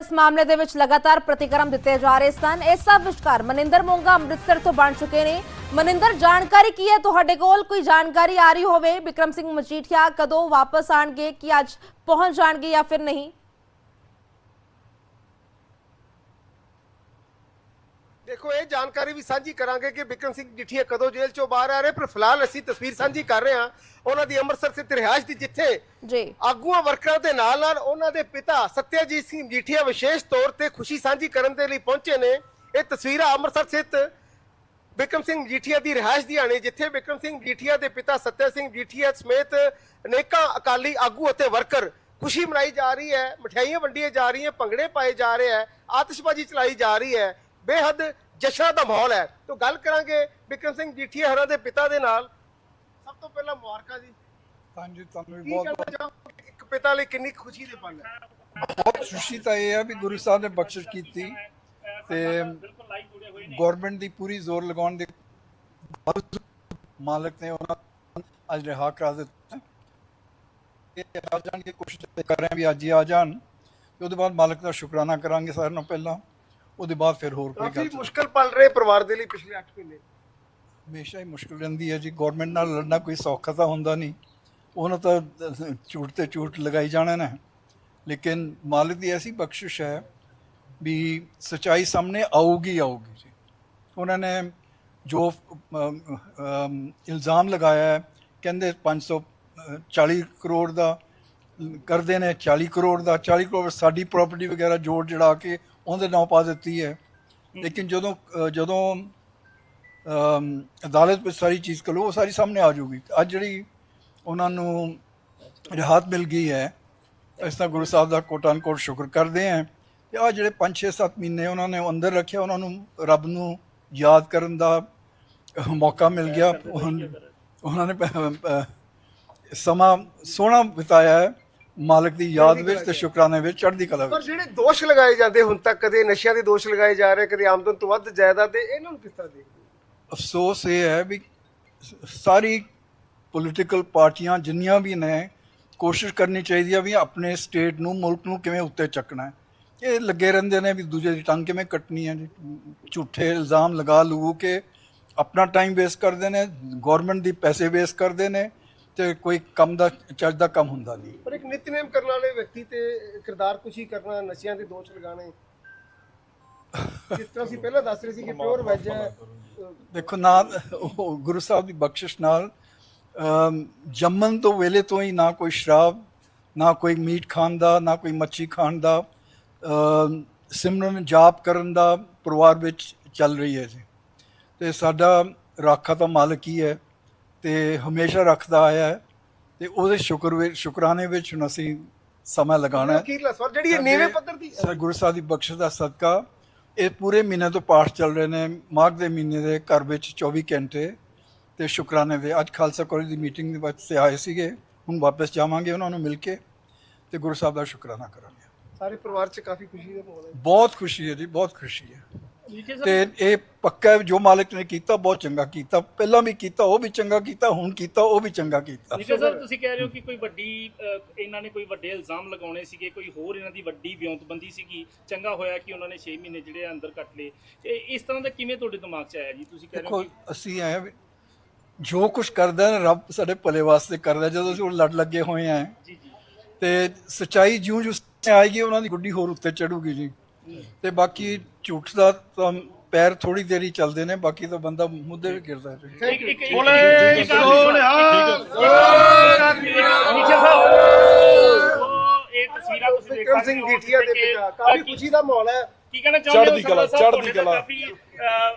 ਇਸ ਮਾਮਲੇ ਦੇ ਵਿੱਚ ਲਗਾਤਾਰ ਪ੍ਰਤੀਕਰਮ ਦਿੱਤੇ ਜਾ ਰਹੇ ਸਨ ਇਸ ਸਭ ਵਿਚਕਾਰ ਮਨਿੰਦਰ ਮੋਂਗਾ ਅੰਮ੍ਰਿਤਸਰ ਤੋਂ ਬਣ ਚੁੱਕੇ ਨੇ ਮਨਿੰਦਰ ਜਾਣਕਾਰੀ ਕੀ ਹੈ ਤੁਹਾਡੇ ਕੋਲ ਕੋਈ ਜਾਣਕਾਰੀ ਆ ਰਹੀ ਹੋਵੇ ਵਿਕਰਮ ਸਿੰਘ ਮਜੀਠੀਆ ਕਦੋਂ ਵਾਪਸ ਆਣਗੇ ਕਿ ਅੱਜ ਪਹੁੰਚ ਜਾਣਗੇ ਜਾਂ ਫਿਰ ਨਹੀਂ ਦੇਖੋ ਇਹ ਜਾਣਕਾਰੀ ਵੀ ਸਾਂਝੀ ਕਰਾਂਗੇ ਕਿ ਬਿਕਰਮ ਸਿੰਘ ਜਿੱਠੀਆ ਕਦੋਂ ਜੇਲ੍ਹ ਚੋਂ ਬਾਹਰ ਆ ਰਹੇ। ਪਰ ਫਿਲਹਾਲ ਅਸੀਂ ਤਸਵੀਰ ਸਾਂਝੀ ਕਰ ਰਹੇ ਹਾਂ ਉਹਨਾਂ ਦੀ ਅੰਮ੍ਰਿਤਸਰ ਸਥਿਤ ਰਿਹਾਇਸ਼ ਦੀ ਜਿੱਥੇ ਜੀ। ਆਗੂਆਂ ਵਰਕਰਾਂ ਦੇ ਨਾਲ ਨਾਲ ਉਹਨਾਂ ਦੇ ਪਿਤਾ ਸਤਿਆਜੀਤ ਸਿੰਘ ਜੀਠੀਆ ਵਿਸ਼ੇਸ਼ ਤੌਰ ਤੇ ਖੁਸ਼ੀ ਸਾਂਝੀ ਕਰਨ ਦੇ ਲਈ ਪਹੁੰਚੇ ਨੇ। ਇਹ ਤਸਵੀਰਾਂ ਅੰਮ੍ਰਿਤਸਰ ਸਥਿਤ ਬਿਕਰਮ ਸਿੰਘ ਜੀਠੀਆ ਦੀ ਰਿਹਾਇਸ਼ ਦੀਆਂ ਨੇ ਜਿੱਥੇ ਬਿਕਰਮ ਸਿੰਘ ਜੀਠੀਆ ਦੇ ਪਿਤਾ ਸਤਿਆ ਸਿੰਘ ਜੀਠੀਆ ਸਮੇਤ ਅਨੇਕਾਂ ਅਕਾਲੀ ਆਗੂ ਅਤੇ ਵਰਕਰ ਖੁਸ਼ੀ ਮਨਾਈ ਜਾ ਰਹੀ ਹੈ ਮਠਿਆਈਆਂ ਵੰਡੀਆਂ ਜਾ ਰਹੀਆਂ ਭੰਗੜੇ ਪਾਏ ਜਾ ਰਹੇ ਹੈ ਆਤਿਸ਼ਬਾਜ਼ੀ ਚਲਾਈ ਜਾ ਰਹੀ ਹੈ। ਬੇਹੱਦ ਜਸ਼ਨਾਂ ਦਾ ਮਾਹੌਲ ਹੈ। ਤੋਂ ਗੱਲ ਕਰਾਂਗੇ ਬਿਕਰਮ ਸਿੰਘ ਜੀਠੀਆ ਹਰਾਂ ਦੇ ਪਿਤਾ ਦੇ ਨਾਲ। ਸਭ ਤੋਂ ਪਹਿਲਾਂ ਮੁਬਾਰਕਾਂ ਜੀ। ਹਾਂਜੀ ਤੁਹਾਨੂੰ ਵੀ ਬਹੁਤ ਇੱਕ ਪਿਤਾ ਲਈ ਕਿੰਨੀ ਖੁਸ਼ੀ ਦੇ ਪਲ ਹੈ? ਬਹੁਤ ਖੁਸ਼ੀ ਤਾਂ ਇਹ ਹੈ ਵੀ ਗੁਰੂ ਸਾਹਿਬ ਨੇ ਬਖਸ਼ਿਸ਼ ਕੀਤੀ ਤੇ ਗਵਰਨਮੈਂਟ ਦੀ ਪੂਰੀ ਜ਼ੋਰ ਲਗਾਉਣ ਦੇ ਮਾਲਕ ਨੇ ਉਹਨਾਂ ਅੱਜ ਰਿਹਾ ਕਰਾ ਦਿੱਤਾ। ਇਹ ਆ ਜਾਣ ਦੀ ਕੋਸ਼ਿਸ਼ ਕਰ ਰਹੇ ਹਾਂ ਵੀ ਅੱਜ ਹੀ ਆ ਜਾਣ ਤੇ ਉਹਦੇ ਬਾਅਦ ਮਾਲਕ ਦਾ ਸ਼ੁਕਰਾਨਾ ਕਰਾਂਗੇ ਸਾਰਿਆਂ ਨੂੰ ਪਹਿਲਾਂ। ਉਹਦੇ ਬਾਅਦ ਫਿਰ ਹੋਰ ਕੋਈ ਕਾਫੀ ਗੱਲ ਮੁਸ਼ਕਲ ਪਲ ਰਹੇ ਪਰਿਵਾਰ ਦੇ ਲਈ ਪਿਛਲੇ 8 ਮਹੀਨੇ। ਹਮੇਸ਼ਾ ਹੀ ਮੁਸ਼ਕਲ ਰਹਿੰਦੀ ਹੈ ਜੀ। ਗਵਰਨਮੈਂਟ ਨਾਲ ਲੜਨਾ ਕੋਈ ਸੌਖਾ ਤਾਂ ਹੁੰਦਾ ਨਹੀਂ। ਉਹਨਾਂ ਤਾਂ ਝੂਠ ਤੇ ਝੂਠ ਲਗਾਈ ਜਾਣਾ ਨਾ। ਲੇਕਿਨ ਮਾਲਿਕ ਦੀ ਐਸੀ ਬਖਸ਼ਿਸ਼ ਹੈ ਵੀ ਸਚਾਈ ਸਾਹਮਣੇ ਆਊਗੀ ਆਊਗੀ ਜੀ। ਉਹਨਾਂ ਨੇ ਜੋ ਇਲਜ਼ਾਮ ਲਗਾਇਆ ਹੈ ਕਹਿੰਦੇ 540 ਕਰੋੜ ਦਾ ਕਰਦੇ ਨੇ 40 ਕਰੋੜ ਦਾ 40 ਕਰੋੜ ਸਾਡੀ ਪ੍ਰਾਪਰਟੀ ਵਗੈਰਾ ਜੋੜ ਜੜਾ ਕੇ ਉਹਦੇ ਨਾਂ ਪਾ ਦਿੱਤੀ ਹੈ। ਲੇਕਿਨ ਜਦੋਂ ਜਦੋਂ ਅਦਾਲਤ ਵਿੱਚ ਸਾਰੀ ਚੀਜ਼ ਕਰੋ ਉਹ ਸਾਰੀ ਸਾਹਮਣੇ ਆ ਜਾਊਗੀ। ਅੱਜ ਜਿਹੜੀ ਉਹਨਾਂ ਨੂੰ ਰਾਹਤ ਮਿਲ ਗਈ ਹੈ ਇਸ ਤਰ੍ਹਾਂ ਗੁਰੂ ਸਾਹਿਬ ਦਾ ਕੋਟਾਨ ਕੋਟ ਸ਼ੁਕਰ ਕਰਦੇ ਹਾਂ। ਤੇ ਆ ਜਿਹੜੇ 5-6-7 ਮਹੀਨੇ ਉਹਨਾਂ ਨੇ ਅੰਦਰ ਰੱਖਿਆ ਉਹਨਾਂ ਨੂੰ ਰੱਬ ਨੂੰ ਯਾਦ ਕਰਨ ਦਾ ਮੌਕਾ ਮਿਲ ਗਿਆ। ਉਹਨਾਂ ਨੇ ਸਮਾਂ ਸੋਹਣਾ ਬਿਤਾਇਆ ਹੈ। ਮਾਲਕ ਦੀ ਯਾਦ ਵਿੱਚ ਤੇ ਸ਼ੁਕਰਾਨੇ ਵਿੱਚ ਚੜ੍ਹਦੀ ਕਲਾ ਪਰ ਵਿੱਚ ਜਿਹੜੇ ਦੋਸ਼ ਲਗਾਏ ਜਾਂਦੇ ਹੁਣ ਤੱਕ ਕਦੇ ਨਸ਼ਿਆਂ ਦੇ ਦੋਸ਼ ਲਗਾਏ ਜਾ ਰਹੇ ਕਦੇ ਆਮਦਨ ਤੋਂ ਵੱਧ ਜਾਇਦਾਦ ਦੇ ਇਹਨਾਂ ਨੂੰ ਕਿਸ ਤਰ੍ਹਾਂ ਦੇਖਦੇ? ਅਫਸੋਸ ਇਹ ਹੈ ਵੀ ਸ- ਸਾਰੀ ਪੋਲੀਟੀਕਲ ਪਾਰਟੀਆਂ ਜਿੰਨੀਆਂ ਵੀ ਨੇ ਕੋਸ਼ਿਸ਼ ਕਰਨੀ ਚਾਹੀਦੀ ਆ ਵੀ ਆਪਣੇ ਸਟੇਟ ਨੂੰ ਮੁਲਕ ਨੂੰ ਕਿਵੇਂ ਉੱਤੇ ਚੱਕਣਾ ਹੈ। ਇਹ ਲੱਗੇ ਰਹਿੰਦੇ ਨੇ ਵੀ ਦੂਜੇ ਦੀ ਟੰਗ ਕਿਵੇਂ ਕੱਟਣੀ ਹੈ ਜੀ। ਝੂਠੇ ਇਲਜ਼ਾਮ ਲਗਾ ਲੂ ਕੇ ਆਪਣਾ ਟਾਈਮ ਵੇਸਟ ਕਰਦੇ ਨੇ ਗਵਰਨਮੈਂਟ ਦੀ ਪੈਸੇ ਵੇਸਟ ਕਰਦੇ ਨੇ ਤੇ ਕੋਈ ਕੰਮ ਦਾ ਚੱਜ ਦਾ ਕੰਮ ਹੁੰਦਾ ਨਹੀਂ। ਪਰ ਇੱਕ ਨਿਤਨੇਮ ਕਰਨ ਵਾਲੇ ਵਿਅਕਤੀ ਤੇ ਕਿਰਦਾਰ ਕੁਸ਼ੀ ਕਰਨਾ ਨਸ਼ਿਆਂ ਦੇ ਦੋਸ਼ ਲਗਾਣੇ ਜਿਸ ਤਰ੍ਹਾਂ ਅਸੀਂ ਪਹਿਲਾਂ ਦੱਸ ਰਹੇ ਸੀ ਕਿ ਪਿਓਰ ਵੈਜ ਹੈ ਦੇਖੋ ਨਾ ਉਹ ਗੁਰੂ ਸਾਹਿਬ ਦੀ ਬਖਸ਼ਿਸ਼ ਨਾਲ ਜੰਮਣ ਤੋਂ ਵੇਲੇ ਤੋਂ ਹੀ ਨਾ ਕੋਈ ਸ਼ਰਾਬ ਨਾ ਕੋਈ ਮੀਟ ਖਾਣ ਦਾ ਨਾ ਕੋਈ ਮੱਛੀ ਖਾਣ ਦਾ ਸਿਮਰਨ ਜਾਪ ਕਰਨ ਦਾ ਪਰਿਵਾਰ ਵਿੱਚ ਚੱਲ ਰਹੀ ਹੈ ਜੀ। ਤੇ ਸਾਡਾ ਰਾਖਾ ਤਾਂ ਮਾਲਕ ਹੀ ਹੈ। ਤੇ ਹਮੇਸ਼ਾ ਰੱਖਦਾ ਆਇਆ ਹੈ ਤੇ ਉਹਦੇ ਸ਼ੁਕਰ ਵਿੱਚ ਸ਼ੁਕਰਾਨੇ ਵਿੱਚ ਹੁਣ ਅਸੀਂ ਸਮਾਂ ਲਗਾਉਣਾ ਹੈ। ਅਖੀਰਲਾ ਸਵਾਲ ਜਿਹੜੀ ਇਹ ਨੀਵੇਂ ਪੱਧਰ ਦੀ ਸਰ ਗੁਰੂ ਸਾਹਿਬ ਦੀ ਬਖਸ਼ਿਸ਼ ਦਾ ਸਦਕਾ ਇਹ ਪੂਰੇ ਮਹੀਨੇ ਤੋਂ ਪਾਠ ਚੱਲ ਰਹੇ ਨੇ ਮਾਘ ਦੇ ਮਹੀਨੇ ਦੇ ਘਰ ਵਿੱਚ 24 ਘੰਟੇ ਤੇ ਸ਼ੁਕਰਾਨੇ ਦੇ। ਅੱਜ ਖਾਲਸਾ ਕਾਲਜ ਦੀ ਮੀਟਿੰਗ ਦੇ ਵਿੱਚ ਆਏ ਸੀਗੇ ਹੁਣ ਵਾਪਸ ਜਾਵਾਂਗੇ ਉਹਨਾਂ ਨੂੰ ਮਿਲ ਕੇ ਤੇ ਗੁਰੂ ਸਾਹਿਬ ਦਾ ਸ਼ੁਕਰਾਨਾ ਕਰਾਂਗੇ। ਸਾਰੇ ਪਰਿਵਾਰ 'ਚ ਕਾਫੀ ਖੁਸ਼ੀ ਦਾ ਮਾਹੌਲ ਹੈ। ਬਹੁਤ ਖੁਸ਼ੀ ਹੈ ਜੀ ਬਹੁਤ ਖੁਸ਼ੀ ਹੈ। ਤੇ ਇਹ ਪੱਕਾ ਜੋ ਮਾਲਕ ਨੇ ਕੀਤਾ ਬਹੁਤ ਚੰਗਾ ਕੀਤਾ। ਪਹਿਲਾਂ ਵੀ ਕੀਤਾ ਉਹ ਵੀ ਚੰਗਾ ਕੀਤਾ ਹੁਣ ਕੀਤਾ ਉਹ ਵੀ ਚੰਗਾ ਕੀਤਾ। ਨਿਸ਼ਾ ਸਰ ਤੁਸੀਂ ਕਹਿ ਰਹੇ ਹੋ ਕਿ ਕੋਈ ਵੱਡੀ ਇਹਨਾਂ ਨੇ ਕੋਈ ਵੱਡੇ ਇਲਜ਼ਾਮ ਲਗਾਉਣੇ ਸੀਗੇ ਕੋਈ ਹੋਰ ਇਹਨਾਂ ਦੀ ਵੱਡੀ ਵਿਉਂਤਬੰਦੀ ਸੀਗੀ। ਚੰਗਾ ਹੋਇਆ ਕਿ ਉਹਨਾਂ ਨੇ 6 ਮਹੀਨੇ ਜਿਹੜੇ ਅੰਦਰ ਕੱਟ ਲਏ। ਇਹ ਇਸ ਤਰ੍ਹਾਂ ਦਾ ਕਿਵੇਂ ਤੁਹਾਡੇ ਦਿਮਾਗ 'ਚ ਆਇਆ ਜੀ? ਤੁਸੀਂ ਕਹਿ ਰਹੇ ਹੋ ਕਿ ਅਸੀਂ ਆਏ ਜੋ ਕੁਝ ਕਰਦਾ ਨਾ ਰੱਬ ਸਾਡੇ ਭਲੇ ਵਾਸਤੇ ਕਰਦਾ। ਜਦੋਂ ਅਸੀਂ ਉਹ ਲੜ ਲੱਗੇ ਹੋਏ ਆ ਜੀ ਜੀ। ਤੇ ਸਚਾਈ ਜਿਉਂ ਜਿਉਂ ਆਏਗੀ ਉਹਨਾਂ ਦੀ ਗੁੱਡੀ ਹੋਰ ਉੱਤੇ ਚੜੂਗੀ ਜੀ। ਤੇ ਬਾਕੀ ਝੂਠ ਦਾ ਤਾਂ ਪੈਰ ਥੋੜੀ ਦੇਰੀ ਚੱਲਦੇ ਨੇ ਬਾਕੀ ਤਾਂ ਬੰਦਾ ਮੁੱਦੇ ਵੀ ਗਿਰਦਾ ਹੈ ਸਾਹਿਬ ਇਹ ਤਸਵੀਰਾਂ ਤੁਸੀਂ ਦੇਖ ਵਿਕਰਮ ਸਿੰਘ ਦੇ ਕਿ, ਪਿਤਾ ਕਾਫੀ ਅਹ, ਕੀ- ਖੁਸ਼ੀ ਦਾ ਮਾਹੌਲ ਹੈ। ਕੀ ਕਹਿਣਾ ਚਾਹੁੰਦੇ ਹੋ ਚੜ੍ਹਦੀ ਕਲਾ, ਚੜ੍ਹਦੀ ਕਲਾ। ਕਾਫੀ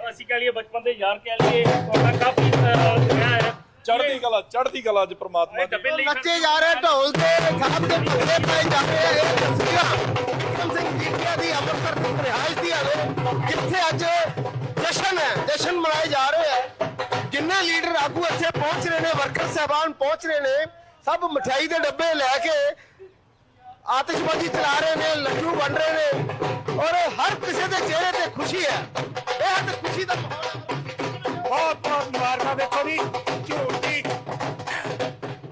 ਅਸੀਂ ਕਹ ਲਈਏ ਬਚਪਨ ਦੇ ਯਾਰ ਕਹਿ ਲਈਏ ਤੁਹਾਡਾ ਕਾਫੀ ਅਹ, ਰਿਹਾ ਹੈ। ਚੜ੍ਹਦੀ ਕਲਾ ਚੜ੍ਹਦੀ ਕਲਾ ਅੱਜ ਪ੍ਰਮਾਤਮਾ ਇਹ ਦੀ। ਡੱਬੇ ਲਈ ਨੱਚੇ ਜਾ ਰਹੇ ਢੋਲ ਤੇ ਸਾਹਿਬ ਦੇ ਭੰਗੜੇ ਪਾਏ ਜਾ ਰਹੇ ਆ ਇਹ ਤਸਵੀਰਾਂ। ਅੰਮ੍ਰਿਤਸਰ ਤੋਂ ਰਿਹਾਇਸ਼ ਦੀਆਂ ਅੱਜ ਜਸ਼ਨ ਹੈ, ਜਸ਼ਨ ਮਨਾਏ ਜਾ ਰਹੇ ਆ ਜਿੰਨੇ ਲੀਡਰ ਆਗੂ ਇੱਥੇ ਪਹੁੰਚ ਰਹੇ ਨੇ, ਵਰਕਰ ਸਹਿਬਾਨ ਪਹੁੰਚ ਰਹੇ ਨੇ, ਸਭ ਮਠਿਆਈ ਦੇ ਡੱਬੇ ਲੈ ਕੇ ਆਤਿਸ਼ਬਾਜ਼ੀ ਚਲਾ ਰਹੇ ਨੇ, ਲੱਡੂ ਵੰਡ ਰਹੇ ਨੇ ਔਰ ਹਰ ਕਿਸੇ ਦੇ ਚਿਹਰੇ ਤੇ ਖੁਸ਼ੀ ਹੈ। ਇਹ ਹੱਦ ਖੁਸ਼ੀ ਦਾ ਮਾਹੌਲ ਬਹੁਤ ਬਹੁਤ ਮੁਬਾਰਕਾਂ। ਦੇਖੋ ਜੀ, ਝੂਠੀ।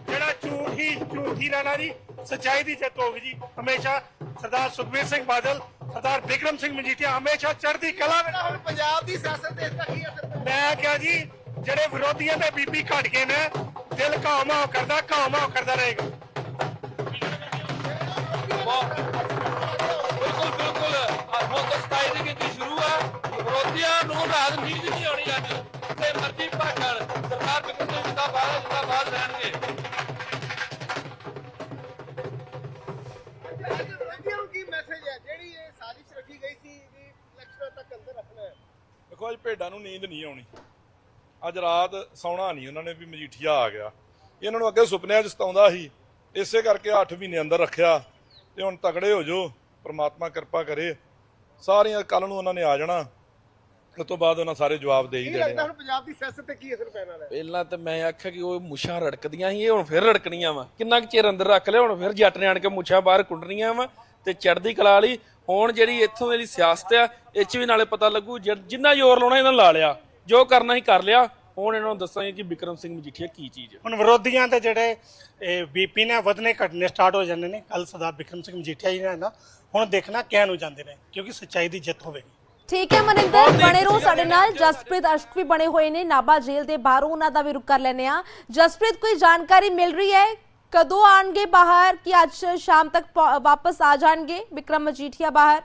ਜਿਹੜਾ ਝੂਠੀ ਝੂਠੀ ਰਹਿਣਾ ਜੀ, ਸੱਚਾਈ ਦੀ ਜਿੱਤ ਹੋਊਗੀ ਜੀ, ਹਮੇਸ਼ਾ ਸਰਦਾਰ ਸੁਖਬੀਰ ਸਿੰਘ ਬਾਦਲ ਸਰਦਾਰ ਬਿਕਰਮ ਸਿੰਘ ਮਜੀਠੀਆ ਹਮੇਸ਼ਾ ਚੜ੍ਹਦੀ ਕਲਾ ਵਿੱਚ ਹੁਣ ਪੰਜਾਬ ਦੀ ਸਿਆਸਤ ਤੇ ਇਸ ਦਾ ਕੀ ਅਸਰ ਪੈਂਦਾ? ਮੈਂ ਕਿਹਾ ਜੀ ਜਿਹੜੇ ਵਿਰੋਧੀਆਂ ਦੇ ਬੀਬੀ ਘਟ ਗਏ ਨੇ ਦਿਲ ਘਾਉ ਮਾਉ ਕਰਦਾ ਘਾਉ ਮਾਉ ਕਰਦਾ ਰਹੇਗਾ। ਬਿਲਕੁਲ ਬਿਲਕੁਲ। ਅੱਜ ਹੁਣ ਤਾਂ 27 ਦੀ ਗਿਣਤੀ ਸ਼ੁਰੂ ਆ ਵਿਰੋਧੀਆਂ ਨੂੰ ਨਹੀਂ ਆਉਣੀ ਅੱਜ। ਤੇ ਮਰਜ਼ੀ ਭਾਗਣ ਦੇਖੋ ਅੱਜ ਭੇਡਾਂ ਨੂੰ ਨੀਂਦ ਨਹੀਂ ਆਉਣੀ। ਅੱਜ ਰਾਤ ਸੌਣਾ ਨਹੀਂ ਉਹਨਾਂ ਨੇ ਵੀ ਮਜੀਠੀਆ ਆ ਗਿਆ। ਇਹਨਾਂ ਨੂੰ ਅੱਗੇ ਸੁਪਨਿਆਂ 'ਚ ਸਤਾਉਂਦਾ ਸੀ। ਇਸੇ ਕਰਕੇ 8 ਮਹੀਨੇ ਅੰਦਰ ਰੱਖਿਆ ਤੇ ਹੁਣ ਤਗੜੇ ਹੋ ਜਾਓ ਪ੍ਰਮਾਤਮਾ ਕਿਰਪਾ ਕਰੇ। ਸਾਰੀਆਂ ਕੱਲ ਨੂੰ ਉਹਨਾਂ ਨੇ ਆ ਜਾਣਾ। ਉਸ ਤੋਂ ਬਾਅਦ ਉਹਨਾਂ ਸਾਰੇ ਜਵਾਬ ਦੇ ਹੀ ਕੀ ਦੇਣੇ ਲੱਗਦਾ ਹੁਣ ਪੰਜਾਬ ਦੀ ਸਿਆਸਤ ਤੇ ਕੀ ਅਸਰ ਪੈਣ ਵਾਲਾ ਹੈ? ਪਹਿਲਾਂ ਤੇ ਮੈਂ ਆਖਿਆ ਕਿ ਉਹ ਮੁੱਛਾਂ ਰੜਕਦੀਆਂ ਸੀ ਇਹ ਹੁਣ ਫਿਰ ਰੜਕਣੀਆਂ ਵਾ। ਕਿੰਨਾ ਕੁ ਚਿਰ ਅੰਦਰ ਰੱਖ ਲਿਆ ਹੁਣ ਫਿਰ ਜੱਟ ਨੇ ਆਣ ਕੇ ਮੁੱਛਾਂ ਬਾਹਰ ਕੁੱਟਣੀਆਂ ਵਾ। ਤੇ ਚੜ੍ਹਦੀ ਕਲਾ ਵਾਲੀ। ਹੁਣ ਜਿਹੜੀ ਇੱਥੋਂ ਦੀ ਸਿਆਸਤ ਆ ਇਹ 'ਚ ਵੀ ਨਾਲੇ ਪਤਾ ਲੱਗੂ ਜਿ- ਜਿੰਨਾ ਜ਼ੋਰ ਲਾਉਣਾ ਇਹਨਾਂ ਲਾ ਲਿਆ ਜੋ ਕਰਨਾ ਸੀ ਕਰ ਲਿਆ। ਹੁਣ ਇਹਨਾਂ ਨੂੰ ਦੱਸਾਂਗੇ ਕਿ ਵਿਕਰਮ ਸਿੰਘ ਮਜੀਠੀਆ ਕੀ ਚੀਜ਼ ਹੈ ਹੁਣ ਵਿਰੋਧੀਆਂ ਦੇ ਜਿਹੜੇ ਬੀਪੀ ਨੇ ਵਧਨੇ ਘਟਨੇ ਸਟਾਰਟ ਹੋ ਜਾਂਦੇ ਨੇ ਕੱਲ ਸਰਦਾਰ ਬਿਕਰਮ ਸਿੰਘ ਮਜੀਠੀਆ ਜੀ ਨੇ ਨਾ ਹੁਣ ਦੇਖਣਾ ਕਿਹ ਨੂੰ ਜਾਂਦੇ ਨੇ ਕਿਉਂਕਿ ਸੱਚਾਈ ਦੀ ਜਿੱਤ ਹੋਵੇਗੀ। ਠੀਕ ਹੈ ਮਨਿੰਦਰ ਬਣੇ ਰਹੋ ਸਾਡੇ ਨਾਲ। ਜਸਪ੍ਰੀਤ ਅਸ਼ਕ ਵੀ ਬਣੇ ਹੋਏ ਨੇ ਨਾਭਾ ਜੇਲ੍ਹ ਦੇ ਬਾਹਰੋਂ ਉਹਨਾਂ ਦਾ ਵੀ ਰੁਕ ਕਰ ਲੈਨੇ ਆ ਜਸਪ੍ਰੀਤ ਕੋਈ ਜਾਣਕਾਰੀ ਮਿਲ ਰਹੀ ਹੈ? ਕਦੋਂ ਆਣਗੇ ਬਾਹਰ? ਕਿ ਅੱਜ ਸ਼ਾਮ ਤੱਕ ਵਾਪਸ ਆ ਜਾਣਗੇ? ਵਿਕਰਮ ਮਜੀਠੀਆ ਬਾਹਰ।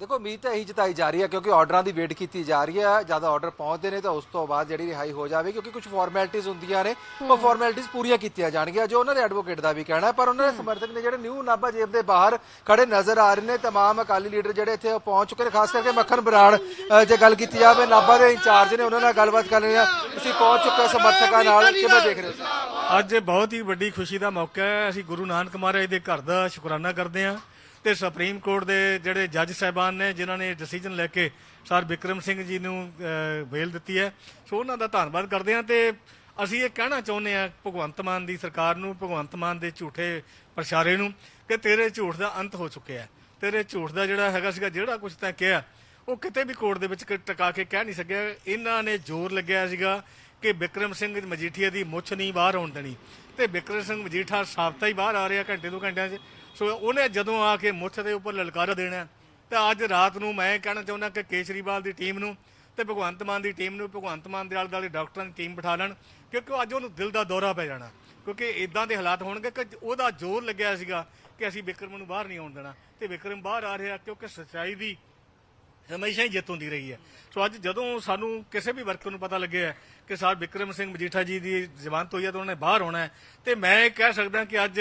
ਦੇਖੋ ਉਮੀਦ ਤਾਂ ਇਹੀ ਜਤਾਈ ਜਾ ਰਹੀ ਹੈ ਕਿਉਂਕਿ ਆਰਡਰਾਂ ਦੀ ਵੇਟ ਕੀਤੀ ਜਾ ਰਹੀ ਹੈ ਜਦ ਆਰਡਰ ਪਹੁੰਚਦੇ ਨੇ ਤਾਂ ਉਸ ਤੋਂ ਬਾਅਦ ਜਿਹੜੀ ਰਿਹਾਈ ਹੋ ਜਾਵੇ ਕਿਉਂਕਿ ਕੁਝ ਫਾਰਮੈਲਿਟੀਆਂ ਹੁੰਦੀਆਂ ਨੇ ਉਹ ਫਾਰਮੈਲਿਟੀਆਂ ਪੂਰੀਆਂ ਕੀਤੀਆਂ ਜਾਣਗੀਆਂ ਜੋ ਉਹਨਾਂ ਦੇ ਐਡਵੋਕੇਟ ਦਾ ਵੀ ਕਹਿਣਾ ਹੈ ਪਰ ਉਹਨਾਂ ਦੇ ਸਮਰਥਕ ਨੇ ਜਿਹੜੇ ਨਿਊ ਨਾਭਾ ਜੇਬ ਦੇ ਬਾਹਰ ਖੜੇ ਨਜ਼ਰ ਆ ਰਹੇ ਨੇ तमाम ਅਕਾਲੀ ਲੀਡਰ ਜਿਹੜੇ ਇੱਥੇ ਪਹੁੰਚ ਚੁੱਕੇ ਨੇ ਖਾਸ ਕਰਕੇ ਮੱਖਣ ਬਰਾੜ ਅ, ਜੇ ਗੱਲ ਕੀਤੀ ਜਾਵੇ ਨਾਭਾ ਦੇ ਇੰਚਾਰਜ ਨੇ ਉਹਨਾਂ ਨਾਲ ਗੱਲਬਾਤ ਕਰ ਰਹੇ ਆ ਤੁਸੀਂ ਪਹੁੰਚ ਚੁੱਕੇ ਹੋ ਸਮਰਥਕਾਂ ਨਾਲ ਕਿਵੇਂ ਦੇਖ ਰਹੇ ਹੋ ਅੱਜ ਬਹੁਤ ਹੀ ਵੱਡੀ ਖੁਸ਼ੀ ਦਾ ਮੌਕਾ ਹੈ ਅਸੀਂ ਗੁਰੂ ਨਾਨਕ ਮਹਾਰਾਜ ਦੇ ਘਰ ਦਾ ਸ਼ੁਕਰਾਨਾ ਕਰਦੇ ਹਾਂ ਤੇ ਸੁਪਰੀਮ ਕੋਰਟ ਦੇ ਜਿਹੜੇ ਜੱਜ ਸਾਹਿਬਾਨ ਨੇ ਜਿਨ੍ਹਾਂ ਨੇ ਡਿਸੀਜਨ ਲੈ ਕੇ ਸਰ ਵਿਕਰਮ ਸਿੰਘ ਜੀ ਨੂੰ ਅਹ, ਬੇਲ ਦਿੱਤੀ ਹੈ। ਸੋ ਉਹਨਾਂ ਦਾ ਧੰਨਵਾਦ ਕਰਦੇ ਹਾਂ ਤੇ ਅਸੀਂ ਇਹ ਕਹਿਣਾ ਚਾਹੁੰਦੇ ਹਾਂ ਭਗਵੰਤ ਮਾਨ ਦੀ ਸਰਕਾਰ ਨੂੰ ਭਗਵੰਤ ਮਾਨ ਦੇ ਝੂਠੇ ਪ੍ਰਸ਼ਾਰੇ ਨੂੰ ਕਿ ਤੇਰੇ ਝੂਠ ਦਾ ਅੰਤ ਹੋ ਚੁੱਕਿਆ ਹੈ। ਤੇਰੇ ਝੂਠ ਦਾ ਜਿਹੜਾ ਹੈਗਾ ਸੀਗਾ ਜਿਹੜਾ ਕੁਝ ਤਾਂ ਕਿਹਾ ਉਹ ਕਿਤੇ ਵੀ ਕੋਰਟ ਦੇ ਵਿੱਚ ਕ- ਟਿਕਾ ਕੇ ਕਹਿ ਨਹੀਂ ਸਕਿਆ। ਇਹਨਾਂ ਨੇ ਜ਼ੋਰ ਲੱਗਿਆ ਸੀਗਾ ਕਿ ਵਿਕਰਮ ਸਿੰਘ ਮਜੀਠੀਆ ਦੀ ਮੁੱਛ ਨਹੀਂ ਬਾਹਰ ਆਉਣ ਦੇਣੀ। ਤੇ ਵਿਕਰਮ ਸਿੰਘ ਮਜੀਠਾ ਸਾਬਤਾ ਹੀ ਬਾਹਰ ਆ ਰਿਹਾ ਘੰਟੇ ਦੋ ਘੰਟਿਆਂ 'ਚ। ਸੋ ਉਹਨੇ ਜਦੋਂ ਆ ਕੇ ਮੁੱਛ ਦੇ ਉੱਪਰ ਲਲਕਾਰਾ ਦੇਣਾ ਤੇ ਅੱਜ ਰਾਤ ਨੂੰ ਮੈਂ ਕਹਿਣਾ ਚਾਹੁੰਦਾ ਕਿ ਕੇਜਰੀਵਾਲ ਦੀ ਟੀਮ ਨੂੰ ਤੇ ਭਗਵੰਤ ਮਾਨ ਦੀ ਟੀਮ ਨੂੰ, ਭਗਵੰਤ ਮਾਨ ਦੇ ਆਲੇ ਦੁਆਲੇ ਡਾਕਟਰਾਂ ਦੀ ਟੀਮ ਬਿਠਾ ਲੈਣ, ਕਿਉਂਕਿ ਅੱਜ ਉਹਨੂੰ ਦਿਲ ਦਾ ਦੌਰਾ ਪੈ ਜਾਣਾ। ਕਿਉਂਕਿ ਇਦਾਂ ਦੇ ਹਾਲਾਤ ਹੋਣਗੇ ਕਿ ਉਹਦਾ ਜ਼ੋਰ ਲੱਗਿਆ ਸੀਗਾ ਕਿ ਅਸੀਂ ਵਿਕਰਮ ਨੂੰ ਬਾਹਰ ਨਹੀਂ ਆਉਣ ਦੇਣਾ। ਤੇ ਵਿਕਰਮ ਬਾਹਰ ਆ ਰਿਹਾ ਕਿਉਂਕਿ ਸੱਚਾਈ ਦੀ ਹਮੇਸ਼ਾ ਹੀ ਜਿੱਤ ਹੁੰਦੀ ਰਹੀ ਹੈ। ਸੋ ਅੱਜ ਜਦੋਂ ਸਾਨੂੰ ਕਿਸੇ ਵੀ ਵਰਕਰ ਨੂੰ ਪਤਾ ਲੱਗਿਆ ਕਿ ਸਾਹਿਬ ਵਿਕਰਮ ਸਿੰਘ ਮਜੀਠਾ ਜੀ ਦੀ ਜ਼ਮਾਨਤ ਹੋਈ ਹੈ ਤਾਂ ਉਹਨੇ ਬਾਹਰ ਆਉਣਾ ਹੈ, ਤੇ ਮੈਂ ਇਹ ਕਹਿ ਸਕਦਾ ਕਿ ਅੱਜ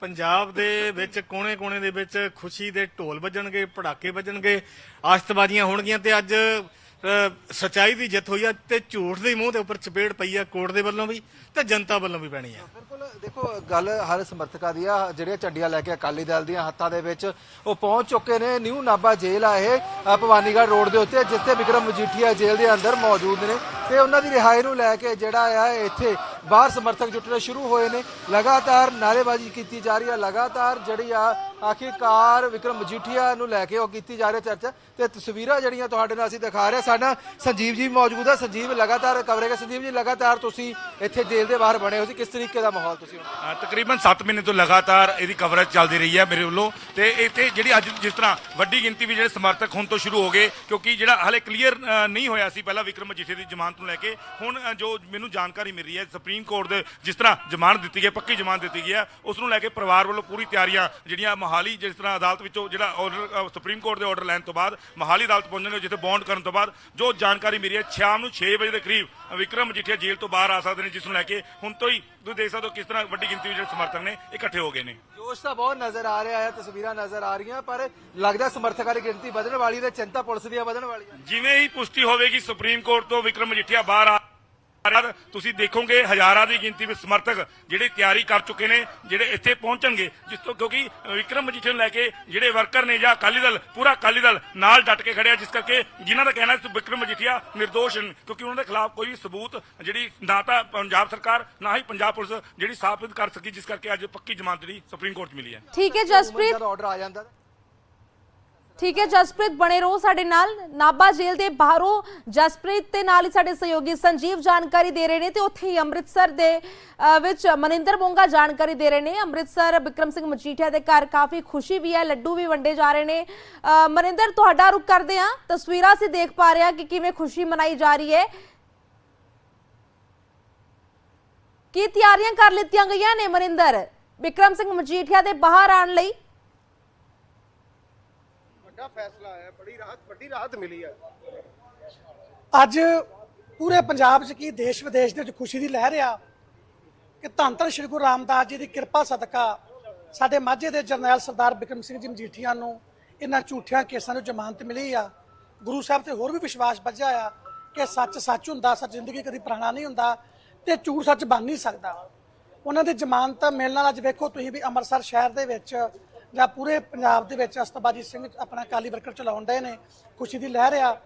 ਪੰਜਾਬ ਦੇ ਵਿੱਚ ਕੋਨੇ-ਕੋਨੇ ਦੇ ਵਿੱਚ ਖੁਸ਼ੀ ਦੇ ਢੋਲ ਵੱਜਣਗੇ ਪੜਾਕੇ ਵੱਜਣਗੇ ਆਸ਼ਤਬਾਜ਼ੀਆਂ ਹੋਣਗੀਆਂ ਤੇ ਅੱਜ ਅ, ਸੱਚਾਈ ਦੀ ਜਿੱਤ ਹੋਈ ਹੈ ਤੇ ਝੂਠ ਦੇ ਮੂੰਹ ਦੇ ਉੱਪਰ ਚਪੇੜ ਪਈ ਹੈ ਕੋਰਟ ਦੇ ਵੱਲੋਂ ਵੀ ਤੇ ਜਨਤਾ ਵੱਲੋਂ ਵੀ ਪੈਣੀ ਹੈ ਬਿਲਕੁਲ ਦੇਖੋ ਗੱਲ ਹਰ ਸਮਰਥਕਾਂ ਦੀ ਆ ਜਿਹੜੀਆਂ ਝੰਡੀਆਂ ਲੈ ਕੇ ਅਕਾਲੀ ਦਲ ਦੀਆਂ ਹੱਥਾਂ ਦੇ ਵਿੱਚ ਉਹ ਪਹੁੰਚ ਚੁੱਕੇ ਨੇ ਨਿਊ ਨਾਭਾ ਜੇਲ੍ਹ ਆ ਇਹ ਭਵਾਨੀਗੜ੍ਹ ਰੋਡ ਦੇ ਉੱਤੇ ਜਿੱਥੇ ਵਿਕਰਮ ਮਜੀਠੀਆ ਜੇਲ੍ਹ ਦੇ ਅੰਦਰ ਮੌਜੂਦ ਨੇ। ਤੇ ਉਹਨਾਂ ਦੀ ਰਿਹਾਈ ਨੂੰ ਲੈ ਕੇ ਜਿਹੜਾ ਆ ਇੱਥੇ ਬਾਹਰ ਸਮਰਥਕ ਜੁਟਣੇ ਸ਼ੁਰੂ ਹੋਏ ਨੇ। ਲਗਾਤਾਰ ਨਾਰੇਬਾਜ਼ੀ ਕੀਤੀ ਜਾ ਰਹੀ ਹੈ ਲਗਾਤਾਰ ਜਿਹੜੀ ਆ, ਆਖਿਰਕਾਰ ਵਿਕਰਮ ਮਜੀਠੀਆ ਨੂੰ ਲੈ ਕੇ ਉਹ ਕੀਤੀ ਜਾ ਰਹੀ ਚਰਚਾ। ਤੇ ਤਸਵੀਰਾਂ ਜਿਹੜੀਆਂ ਤੁਹਾਡੇ ਨਾਲ ਅਸੀਂ ਦਿਖਾ ਰਹੇ ਸਾਡਾ ਸੰਜੀਵ ਜੀ ਮੌਜੂਦ ਹੈ ਸੰਜੀਵ, ਲਗਾਤਾਰ ਕਵਰੇਗਾ ਸੰਜੀਵ ਜੀ, ਲਗਾਤਾਰ ਤੁਸੀਂ ਇੱਥੇ ਜੇਲ੍ਹ ਦੇ ਬਾਹਰ ਬਣੇ ਹੋ ਸੀ। ਕਿਸ ਤਰੀਕੇ ਦਾ ਮਾਹੌਲ ਤੁਸੀਂ ਤਕਰੀਬਨ 7 ਮਹੀਨੇ ਤੋਂ ਲਗਾਤਾਰ ਇਹਦੀ ਕਵਰੇਜ ਚੱਲਦੀ ਰਹੀ ਹੈ ਮੇਰੇ ਵੱਲੋਂ। ਤੇ ਇੱਥੇ ਜਿਹੜੀ ਅੱਜ ਜਿਸ ਤਰ੍ਹਾਂ ਵੱਡੀ ਗਿਣਤੀ ਵਿੱਚ ਜਿਹੜੇ ਸਮਰਥਕ ਹੁਣ ਤੋਂ ਸ਼ੁਰੂ ਹੋ ਗਏ, ਕਿਉਂਕਿ ਜਿਹੜਾ ਹਲੇ ਕਲੀਅਰ ਨਹੀਂ ਹੋਇਆ ਸੀ। ਪਹਿਲਾਂ ਵਿਕਰਮ ਮਜੀਠੀਆ ਦੀ ਜ਼ਮਾਨਤ ਨੂੰ ਲੈ ਕੇ ਹੁਣ ਜੋ ਮੈਨੂੰ ਜਾਣਕਾਰੀ ਮਿਲ ਰਹੀ ਹੈ ਸੁਪਰੀਮ ਕੋਰਟ ਦੇ ਜਿਸ ਤਰ੍ਹਾਂ ਜ਼ਮਾਨਤ ਦਿੱਤੀ ਗਈ ਹੈ, ਪੱਕੀ ਜ਼ਮਾਨਤ ਦਿੱਤੀ ਗਈ ਹੈ ਉਸ ਨੂੰ ਲੈ ਕੇ ਪਰਿਵਾਰ ਵੱਲੋਂ ਪੂਰੀ ਤਿਆਰੀਆਂ ਜਿਹੜੀਆਂ ਮਹਾਲੀ ਜਿਸ ਤਰ੍ਹਾਂ ਅਦਾਲਤ ਵਿੱਚੋਂ ਜਿਹੜਾ ਆਰਡਰ ਸੁਪਰੀਮ ਕੋਰਟ ਦੇ ਆਰਡਰ ਲੈਣ ਤੋਂ ਬਾਅਦ ਮਹਾਲੀ ਅਦਾਲਤ ਪਹੁੰਚਣਗੇ ਜਿੱਥੇ ਬੌਂਡ ਕਰਨ ਤੋਂ ਬਾਅਦ ਜੋ ਜਾਣਕਾਰੀ ਮਿਲੀ ਹੈ ਸ਼ਾਮ ਨੂੰ 6 ਵਜੇ ਦੇ ਕਰੀਬ ਵਿਕਰਮ ਮਜੀਠੀਆ ਜੇਲ੍ਹ ਤੋਂ ਬਾਹਰ ਆ ਸਕਦੇ ਨੇ ਜਿਸ ਨੂੰ ਲੈ ਕੇ ਹੁਣ ਤੋਂ ਹੀ ਤੁਸੀਂ ਦੇਖ ਸਕਦੇ ਹੋ ਕਿਸ ਤਰ੍ਹਾਂ ਵੱਡੀ ਗਿਣਤੀ ਵਿੱਚ ਜਿਹੜੇ ਸਮਰਥਕ ਨੇ ਇਕੱਠੇ ਹੋ ਗਏ ਨੇ। ਜੋਸ਼ ਤਾਂ ਬਹੁਤ ਨਜ਼ਰ ਆ ਰਿਹਾ ਹੈ ਤਸਵੀਰਾਂ ਨਜ਼ਰ ਆ ਰਹੀਆਂ ਪਰ ਲੱਗਦਾ ਸਮਰਥਕਾਂ ਦੀ ਗਿਣਤੀ ਵਧਣ ਵਾਲੀ ਤੇ ਚਿੰਤਾ ਪੁਲਿਸ ਦੀਆਂ ਵਧਣ ਵਾਲੀ ਹੈ। ਜਿਵੇਂ ਹੀ ਪੁਸ਼ਟੀ ਹੋਵੇਗੀ ਸੁਪਰੀਮ ਕੋਰਟ ਤੋਂ ਵਿਕਰਮ ਮਜੀਠੀਆ ਬਾਹਰ ਆ ਤੁਸੀਂ ਦੇਖੋਗੇ ਹਜ਼ਾਰਾਂ ਦੀ ਗਿਣਤੀ ਵਿੱਚ ਸਮਰਥਕ ਜਿਹੜੇ ਤਿਆਰੀ ਕਰ ਚੁੱਕੇ ਨੇ ਜਿਹੜੇ ਇੱਥੇ ਪਹੁੰਚਣਗੇ ਜਿਸ ਤੋਂ ਕਿਉਂਕਿ ਵਿਕਰਮ ਮਜੀਠੀਆ ਨੂੰ ਲੈ ਕੇ ਜਿਹੜੇ ਵਰਕਰ ਨੇ ਜਾਂ ਅਕਾਲੀ ਦਲ ਪੂਰਾ ਅਕਾਲੀ ਦਲ ਨਾਲ ਡਟ ਕੇ ਖੜਿਆ ਜਿਸ ਕਰਕੇ ਜਿਨ੍ਹਾਂ ਦਾ ਕਹਿਣਾ ਹੈ ਕਿ ਵਿਕਰਮ ਮਜੀਠੀਆ ਨਿਰਦੋਸ਼ ਹਨ ਕਿਉਂਕਿ ਉਹਨਾਂ ਦੇ ਖਿਲਾਫ ਕੋਈ ਸਬੂਤ ਜਿਹੜੀ ਨਾ ਤਾਂ ਪੰਜਾਬ ਸਰਕਾਰ ਨਾ ਹੀ ਪੰਜਾਬ ਪੁਲਿਸ ਜਿਹੜੀ ਸਾਬਿਤ ਕਰ ਸਕੀ ਜਿਸ ਕਰਕੇ ਅੱਜ ਪੱਕੀ ਜ਼ਮਾਨਤ ਜਿਹੜੀ ਸੁਪਰੀਮ ਕੋਰਟ 'ਚ ਮਿਲੀ ਹੈ। ਠੀਕ ਹੈ ਜਸਪ੍ਰੀਤ। ਜਦ ਆਰਡਰ ਆ ਜਾਂਦਾ। ਠੀਕ ਹੈ, ਜਸਪ੍ਰੀਤ ਬਣੇ ਰਹੋ ਸਾਡੇ ਨਾਲ। ਨਾਭਾ ਜੇਲ੍ਹ ਦੇ ਬਾਹਰੋਂ ਜਸਪ੍ਰੀਤ ਤੇ ਨਾਲ ਹੀ ਸਾਡੇ ਸਹਿਯੋਗੀ ਸੰਜੀਵ ਜਾਣਕਾਰੀ ਦੇ ਰਹੇ ਨੇ ਤੇ ਉੱਥੇ ਹੀ ਅੰਮ੍ਰਿਤਸਰ ਦੇ ਵਿੱਚ ਮਨਿੰਦਰ ਮੋਂਗਾ ਜਾਣਕਾਰੀ ਦੇ ਰਹੇ ਨੇ। ਅੰਮ੍ਰਿਤਸਰ ਬਿਕਰਮ ਸਿੰਘ ਮਜੀਠੀਆ ਦੇ ਘਰ ਕਾਫੀ ਖੁਸ਼ੀ ਵੀ ਹੈ, ਲੱਡੂ ਵੀ ਵੰਡੇ ਜਾ ਰਹੇ ਨੇ। ਮਨਿੰਦਰ, ਤੁਹਾਡਾ ਰੁਕ ਕਰਦੇ ਹਾਂ। ਤਸਵੀਰਾਂ ਅਸੀਂ ਦੇਖ ਪਾ ਰਹੇ ਹਾਂ ਕਿ ਕਿਵੇਂ ਖੁਸ਼ੀ ਮਨਾਈ ਜਾ ਰਹੀ ਹੈ। ਕੀ ਤਿਆਰੀਆਂ ਕਰ ਲਿੱਤੀਆਂ ਗਈਆਂ ਨੇ ਮਨਿੰਦਰ? ਬਿਕਰਮ ਸਿੰਘ ਮਜੀਠੀਆ ਦੇ ਬਾਹਰ ਆਉਣ ਲਈ। ਵੱਡਾ ਫੈਸਲਾ ਹੈ ਬੜੀ ਰਾਹਤ, ਵੱਡੀ ਰਾਹਤ ਮਿਲੀ ਹੈ। ਅੱਜ ਪੂਰੇ ਪੰਜਾਬ 'ਚ ਕੀ ਦੇਸ਼ ਵਿਦੇਸ਼ ਦੇ ਵਿੱਚ ਖੁਸ਼ੀ ਦੀ ਲਹਿਰ ਆ ਕਿ ਧੰਨ ਧੰਨ ਸ਼੍ਰੀ ਗੁਰੂ ਰਾਮਦਾਸ ਜੀ ਦੀ ਕਿਰਪਾ ਸਦਕਾ ਸਾਡੇ ਮਾਝੇ ਦੇ ਜਰਨੈਲ ਸਰਦਾਰ ਬਿਕਰਮ ਸਿੰਘ ਜੀ ਮਜੀਠੀਆ ਨੂੰ ਇਹਨਾਂ ਝੂਠਿਆਂ ਕੇਸਾਂ ਨੂੰ ਜ਼ਮਾਨਤ ਮਿਲੀ ਆ। ਗੁਰੂ ਸਾਹਿਬ ਤੇ ਹੋਰ ਵੀ ਵਿਸ਼ਵਾਸ ਵੱਜਿਆ ਆ ਕਿ ਸੱਚ ਸੱਚ ਹੁੰਦਾ, ਸੱਚ ਜ਼ਿੰਦਗੀ ਕਦੀ ਪੁਰਾਣਾ ਨਹੀਂ ਹੁੰਦਾ ਤੇ ਝੂਠ ਸੱਚ ਬਣ ਨਹੀਂ ਸਕਦਾ। ਉਹਨਾਂ ਦੀ ਜ਼ਮਾਨਤ ਮਿਲਣ ਨਾਲ ਅੱਜ ਵੇਖੋ ਤੁਸੀਂ ਵੀ ਅੰਮ੍ਰਿਤਸਰ ਸ਼ਹਿਰ ਦੇ ਵਿੱਚ ਜਾਂ ਪੂਰੇ ਪੰਜਾਬ ਦੇ ਵਿੱਚ ਅਸਤਬਾਜੀ ਸਿੰਘ ਆਪਣਾ ਕਾਲੀ ਵਰਕਰ ਚਲਾਉਣ ਦੇ ਨੇ, ਖੁਸ਼ੀ ਦੀ ਲਹਿਰ ਆ।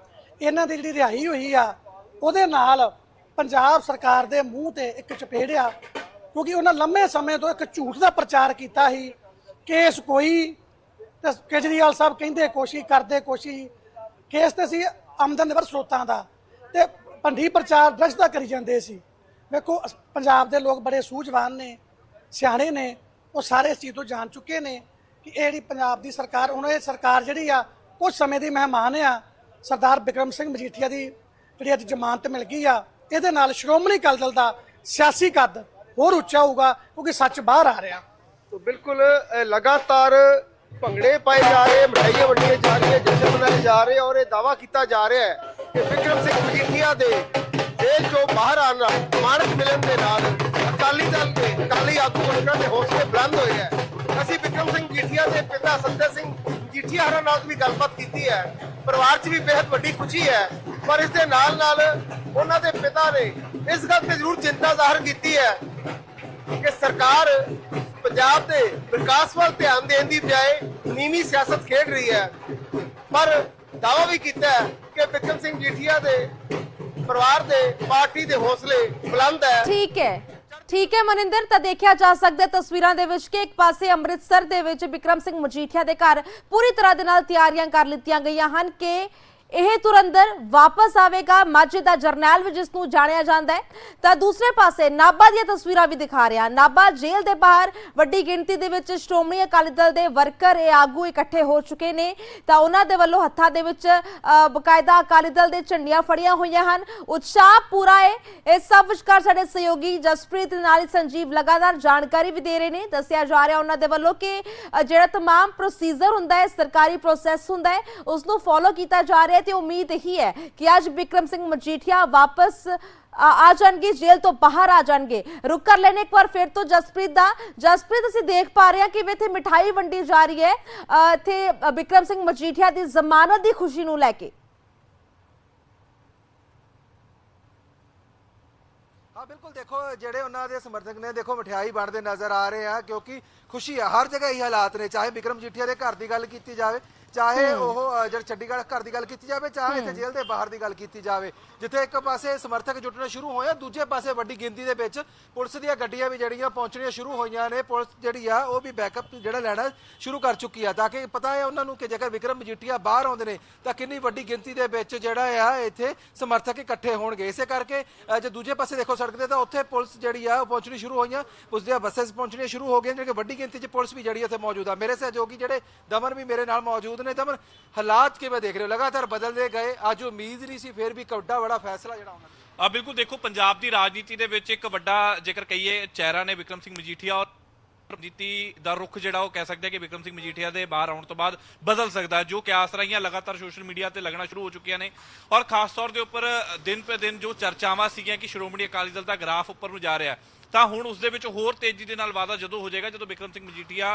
ਇਹਨਾਂ ਦੀ ਜਿਹੜੀ ਰਿਹਾਈ ਹੋਈ ਆ, ਉਹਦੇ ਨਾਲ ਪੰਜਾਬ ਸਰਕਾਰ ਦੇ ਮੂੰਹ ਤੇ ਇੱਕ ਚਪੇੜ ਆ, ਕਿਉਂਕਿ ਉਹਨਾਂ ਲੰਮੇ ਸਮੇਂ ਤੋਂ ਇੱਕ ਝੂਠ ਦਾ ਪ੍ਰਚਾਰ ਕੀਤਾ ਸੀ, ਕੇਸ ਕੋਈ ਤੇ ਕੇਜਰੀਵਾਲ ਸਾਹਿਬ ਕਹਿੰਦੇ ਕੋਸ਼ਿਸ਼, ਕਰਦੇ ਕੋਸ਼ਿਸ਼, ਕੇਸ ਤੇ ਸੀ ਆਮਦਨ ਨਿਰਭਰ ਸਰੋਤਾਂ ਦਾ, ਤੇ ਭੰਡੀ ਪ੍ਰਚਾਰ ਡਰੱਗਸ ਦਾ ਕਰੀ ਜਾਂਦੇ ਸੀ। ਵੇਖੋ ਪੰਜਾਬ ਦੇ ਲੋਕ ਬੜੇ ਸੂਝਵਾਨ ਨੇ, ਸਿਆਣੇ ਨੇ, ਉਹ ਸਾਰੇ ਇਸ ਚੀਜ਼ ਤੋਂ ਜਾਣ ਚੁੱਕੇ ਨੇ। ਕਿ ਇਹ ਜਿਹੜੀ ਪੰਜਾਬ ਦੀ ਸਰਕਾਰ, ਹੁਣ ਇਹ ਸਰਕਾਰ ਜਿਹੜੀ ਆ ਕੁਝ ਸਮੇਂ ਦੀ ਮਹਿਮਾਨ ਆ, ਸਰਦਾਰ ਬਿਕਰਮ ਸਿੰਘ ਮਜੀਠੀਆ ਦੀ ਜਿਹੜੀ ਅੱਜ ਜ਼ਮਾਨਤ ਮਿਲ ਗਈ ਆ, ਇਹਦੇ ਨਾਲ ਸ਼੍ਰੋਮਣੀ ਅਕਾਲੀ ਦਲ ਦਾ ਸਿਆਸੀ ਕੱਦ ਹੋਰ ਉੱਚਾ ਹੋਊਗਾ, ਕਿਉਂਕਿ ਸੱਚ ਬਾਹਰ ਆ ਰਿਹਾ। ਤੋ ਬਿਲਕੁਲ ਲਗਾਤਾਰ ਭੰਗੜੇ ਪਾਏ ਜਾ ਰਹੇ ਮਠਾਈਆਂ ਵੰਡੀਆਂ ਜਾ ਰਹੀਆਂ, ਜਸ਼ਨ ਮਨਾਏ ਜਾ ਰਹੇ ਔਰ ਇਹ ਦਾਵਾ ਕੀਤਾ ਜਾ ਰਿਹਾ ਹੈ ਕਿ ਵਿਕਰਮ ਸਿੰਘ ਮਜੀਠੀਆ ਦੇ ਜੇਲ੍ਹ ਚੋਂ ਬਾਹਰ ਆਉਣ ਨਾਲ ਜ਼ਮਾਨਤ ਮਿਲਣ ਦੇ ਨਾਲ ਅਕਾਲੀ ਦਲ ਦੇ ਅਕਾਲੀ ਆਗੂ ਉਹਨਾਂ ਦੇ ਹੌਸਲੇ ਬੁਲੰਦ ਹੋਏ ਹੈ। ਅਸੀਂ ਵਿਕਰਮ ਸਿੰਘ ਮਜੀਠੀਆ ਦੇ ਪਿਤਾ ਸੰਜੇ ਸਿੰਘ ਮਜੀਠੀਆ ਹਰਾਂ ਨਾਲ ਵੀ ਗੱਲਬਾਤ ਕੀਤੀ ਹੈ। ਪਰਿਵਾਰ 'ਚ ਵੀ ਬੇहद ਵੱਡੀ ਖੁਸ਼ੀ ਹੈ, ਪਰ ਇਸ ਦੇ ਨਾਲ ਨਾਲ ਉਹਨਾਂ ਦੇ ਪਿਤਾ ਨੇ ਇਸ ਗੱਲ ਤੇ ਜ਼ਰੂਰ ਚਿੰਤਾ ਜ਼ਾਹਰ ਕੀਤੀ ਹੈ ਕਿ ਸਰਕਾਰ ਪੰਜਾਬ ਦੇ ਵਿਕਾਸ ਵੱਲ ਧਿਆਨ ਦੇਣ ਦੀ ਬਜਾਏ ਨੀਵੀਂ ਸਿਆਸਤ ਖੇਡ ਰਹੀ ਹੈ। ਪਰ ਦਾਅਵਾ ਵੀ ਕੀਤਾ ਹੈ ਕਿ ਬਿਕਰਮ ਸਿੰਘ ਜੀਠੀਆ ਦੇ ਪਰਿਵਾਰ ਦੇ ਪਾਰਟੀ ਦੇ ਹੌਸਲੇ ਬੁਲੰਦ ਹੈ। ਠੀਕ ਹੈ। ਠੀਕ ਹੈ ਮਨਿੰਦਰ, ਤਾਂ ਦੇਖਿਆ ਜਾ ਸਕਦਾ ਤਸਵੀਰਾਂ ਦੇ ਵਿੱਚ ਕਿ ਇੱਕ ਪਾਸੇ ਅੰਮ੍ਰਿਤਸਰ ਦੇ ਵਿੱਚ ਬਿਕਰਮ ਸਿੰਘ ਮਜੀਠੀਆ ਦੇ ਘਰ ਪੂਰੀ ਤਰ੍ਹਾਂ ਦੇ ਨਾਲ ਤਿਆਰੀਆਂ ਕਰ ਲਿੱਤੀਆਂ ਗਈਆਂ ਹਨ ਕਿ ਇਹ ਤੁਰੰਦਰ ਵਾਪਸ ਆਵੇਗਾ। ਮਾਝੇ ਦਾ ਜਰਨੈਲ ਵੀ ਜਿਸ ਨੂੰ ਜਾਣਿਆ ਜਾਂਦਾ ਹੈ। ਤਾਂ ਦੂਸਰੇ ਪਾਸੇ ਨਾਭਾ ਦੀਆਂ ਤਸਵੀਰਾਂ ਵੀ ਦਿਖਾ ਰਿਹਾ। ਨਾਭਾ ਜੇਲ੍ਹ ਦੇ ਬਾਹਰ ਵੱਡੀ ਗਿਣਤੀ ਦੇ ਵਿੱਚ ਸ਼੍ਰੋਮਣੀ ਅਕਾਲੀ ਦਲ ਦੇ ਵਰਕਰ ਇਹ ਆਗੂ ਇਕੱਠੇ ਹੋ ਚੁੱਕੇ ਨੇ। ਤਾਂ ਉਹਨਾਂ ਦੇ ਵੱਲੋਂ ਹੱਥਾਂ ਦੇ ਵਿੱਚ ਅ, ਬਕਾਇਦਾ ਅਕਾਲੀ ਦਲ ਦੇ ਝੰਡੀਆਂ ਫੜੀਆਂ ਹੋਈਆਂ ਹਨ। ਉਤਸ਼ਾਹ ਪੂਰਾ ਹੈ। ਇਹ ਸਭ ਵਿਚਕਾਰ ਸਾਡੇ ਸਹਿਯੋਗੀ ਜਸਪ੍ਰੀਤ ਦੇ ਨਾਲ ਸੰਜੀਵ ਲਗਾਤਾਰ ਜਾਣਕਾਰੀ ਵੀ ਦੇ ਰਹੇ ਨੇ। ਦੱਸਿਆ ਜਾ ਰਿਹਾ ਉਹਨਾਂ ਦੇ ਵੱਲੋਂ ਕਿ ਜਿਹੜਾ ਤਮਾਮ ਪ੍ਰੋਸੀਜਰ ਹੁੰਦਾ ਹੈ ਸਰਕਾਰੀ ਪ੍ਰੋਸੈਸ ਹੁੰਦਾ ਹੈ ਉਸ ਨੂੰ ਫੋਲੋ ਕੀਤਾ ਜਾ ਰਿਹਾ ਹੈ। ਤੇ ਉਮੀਦ ਇਹੀ ਹੈ ਕਿ ਅੱਜ ਬਿਕਰਮ ਸਿੰਘ ਮਜੀਠੀਆ ਵਾਪਸ ਆ ਜਾਣਗੇ ਜੇਲ੍ਹ ਤੋਂ ਬਾਹਰ ਆ ਜਾਣਗੇ। ਰੁਕ ਕਰ ਲੈਣੇ ਇੱਕ ਵਾਰ ਫਿਰ ਤੋਂ ਜਸਪ੍ਰੀਤ ਦਾ। ਜਸਪ੍ਰੀਤ ਅਸੀਂ ਦੇਖ ਪਾ ਰਹੇ ਹਾਂ ਕਿ ਇੱਥੇ ਮਿਠਾਈ ਵੰਡੀ ਜਾ ਰਹੀ ਹੈ। ਇੱਥੇ ਅ, ਸਿੰਘ ਮਜੀਠੀਆ ਦੀ ਜ਼ਮਾਨਤ ਦੀ ਖੁਸ਼ੀ ਨੂੰ ਲੈ ਕੇ। ਹਾਂ ਬਿਲਕੁਲ ਦੇਖੋ ਜਿਹੜੇ ਉਹਨਾਂ ਦੇ ਸਮਰਥਕ ਨੇ ਦੇਖੋ ਮਠਿਆਈ ਵੰਡਦੇ ਨਜ਼ਰ ਆ ਰਹੇ ਆ ਕਿਉਂਕਿ ਖੁਸ਼ੀ ਆ ਹਰ ਜਗ੍ਹਾ ਇਹੀ ਹਾਲਾਤ ਨੇ ਚਾਹੇ ਵਿਕਰਮ ਜੀਠੀਆ ਦੇ ਘਰ ਦੀ ਗੱਲ ਕੀਤੀ ਜਾਵੇ ਚਾਹੇ ਉਹ ਜਿਹੜਾ ਚੰਡੀਗੜ੍ਹ ਘਰ ਦੀ ਗੱਲ ਕੀਤੀ ਜਾਵੇ ਚਾਹੇ ਇੱਥੇ ਜੇਲ੍ਹ ਦੇ ਬਾਹਰ ਦੀ ਗੱਲ ਕੀਤੀ ਜਾਵੇ। ਜਿੱਥੇ ਇੱਕ ਪਾਸੇ ਸਮਰਥਕ ਜੁਟਣੇ ਸ਼ੁਰੂ ਹੋਏ ਆ ਦੂਜੇ ਪਾਸੇ ਵੱਡੀ ਗਿਣਤੀ ਦੇ ਵਿੱਚ ਪੁਲਿਸ ਦੀਆਂ ਗੱਡੀਆਂ ਵੀ ਜਿਹੜੀਆਂ ਪਹੁੰਚਣੀਆਂ ਸ਼ੁਰੂ ਹੋਈਆਂ ਨੇ। ਪੁਲਿਸ ਜਿਹੜੀ ਆ ਉਹ ਵੀ ਬੈਕਅਪ ਜਿਹੜਾ ਲੈਣਾ ਸ਼ੁਰੂ ਕਰ ਚੁੱਕੀ ਆ। ਤਾਂ ਕਿ ਪਤਾ ਹੈ ਉਹਨਾਂ ਨੂੰ ਕਿ ਜੇਕਰ ਵਿਕਰਮ ਮਜੀਠੀਆ ਬਾਹਰ ਆਉਂਦੇ ਨੇ ਤਾਂ ਕਿੰਨੀ ਵੱਡੀ ਗਿਣਤੀ ਦੇ ਵਿੱਚ ਜਿਹੜਾ ਆ ਇੱਥੇ ਸਮਰਥਕ ਇਕੱਠੇ ਹੋਣਗੇ। ਇਸੇ ਕਰਕੇ ਜੇ ਦੂਜੇ ਪਾਸੇ ਦੇਖੋ ਸੜਕ ਤੇ ਤਾਂ ਉੱਥੇ ਪੁਲਿਸ ਜਿਹੜੀ ਆ ਉਹ ਪਹੁੰਚਣੀ ਸ਼ੁਰੂ ਹੋਈਆਂ। ਪੁਲਿਸ ਦੀਆਂ ਬੱਸਸ ਪਹੁੰਚਣੀਆਂ ਸ਼ੁਰੂ ਹੋ ਗਈਆਂ ਜਿਹੜੀ ਵੱਡੀ ਗਿਣਤੀ 'ਚ ਪੁਲਿਸ ਵੀ ਜਿਹੜੀ ਉੱਥੇ ਮੌਜੂਦ ਆ। ਮੇਰੇ ਸਹਿਯੋਗੀ ਜਿਹੜੇ ਦਮਨ ਵੀ ਮੇਰੇ ਨਾਲ ਮੌਜੂਦ ਨੇ ਦਮਨ ਹਾਲਾਤ ਕਿਵੇਂ ਦੇਖ ਰਹੇ ਹੋ? ਲਗਾਤਾਰ ਬਦਲਦੇ ਗਏ, ਅੱਜ ਉਮੀਦ ਨਹੀਂ ਸੀ, ਫਿਰ ਵੀ ਇੱਕ ਵੱਡਾ ਫੈਸਲਾ ਜਿਹੜਾ ਉਹਨਾਂ ਆ ਬਿਲਕੁਲ ਦੇਖੋ, ਪੰਜਾਬ ਦੀ ਰਾਜਨੀਤੀ ਦੇ ਵਿੱਚ ਇੱਕ ਵੱਡਾ ਜੇਕਰ ਕਹੀਏ, ਚਿਹਰਾ ਨੇ ਵਿਕਰਮ ਸਿੰਘ ਮਜੀਠੀਆ ਔਰ ਰਾਜਨੀਤੀ ਦਾ ਰੁਖ ਜਿਹੜਾ ਉਹ ਕਹਿ ਸਕਦੇ ਆ ਕਿ ਵਿਕਰਮ ਸਿੰਘ ਮਜੀਠੀਆ ਦੇ ਬਾਹਰ ਆਉਣ ਤੋਂ ਬਾਅਦ ਬਦਲ ਸਕਦਾ ਹੈ, ਜੋ ਕਿਆਸ ਰਹੀਆਂ ਲਗਾਤਾਰ ਸੋਸ਼ਲ ਮੀਡੀਆ ਤੇ ਲੱਗਣਾ ਸ਼ੁਰੂ ਹੋ ਚੁੱਕੀਆਂ ਨੇ। ਔਰ ਖਾਸ ਤੌਰ ਦੇ ਉੱਪਰ ਦਿਨ ਪੇ ਦਿਨ ਜੋ ਚਰਚਾਵਾਂ ਸੀਗੀਆਂ ਕਿ ਸ਼੍ਰੋਮਣੀ ਅਕਾਲੀ ਦਲ ਦਾ ਗ੍ਰਾਫ ਉੱਪਰ ਨੂੰ ਜਾ ਰਿਹਾ ਤਾਂ ਹੁਣ ਉਸ ਦੇ ਵਿੱਚ ਹੋਰ ਤੇਜ਼ੀ ਦੇ ਨਾਲ ਵਾਅਦਾ ਜਦੋਂ ਹੋ ਜਾਏਗਾ ਜਦੋਂ ਵਿਕਰਮ ਸਿੰਘ ਮਜੀਠੀਆ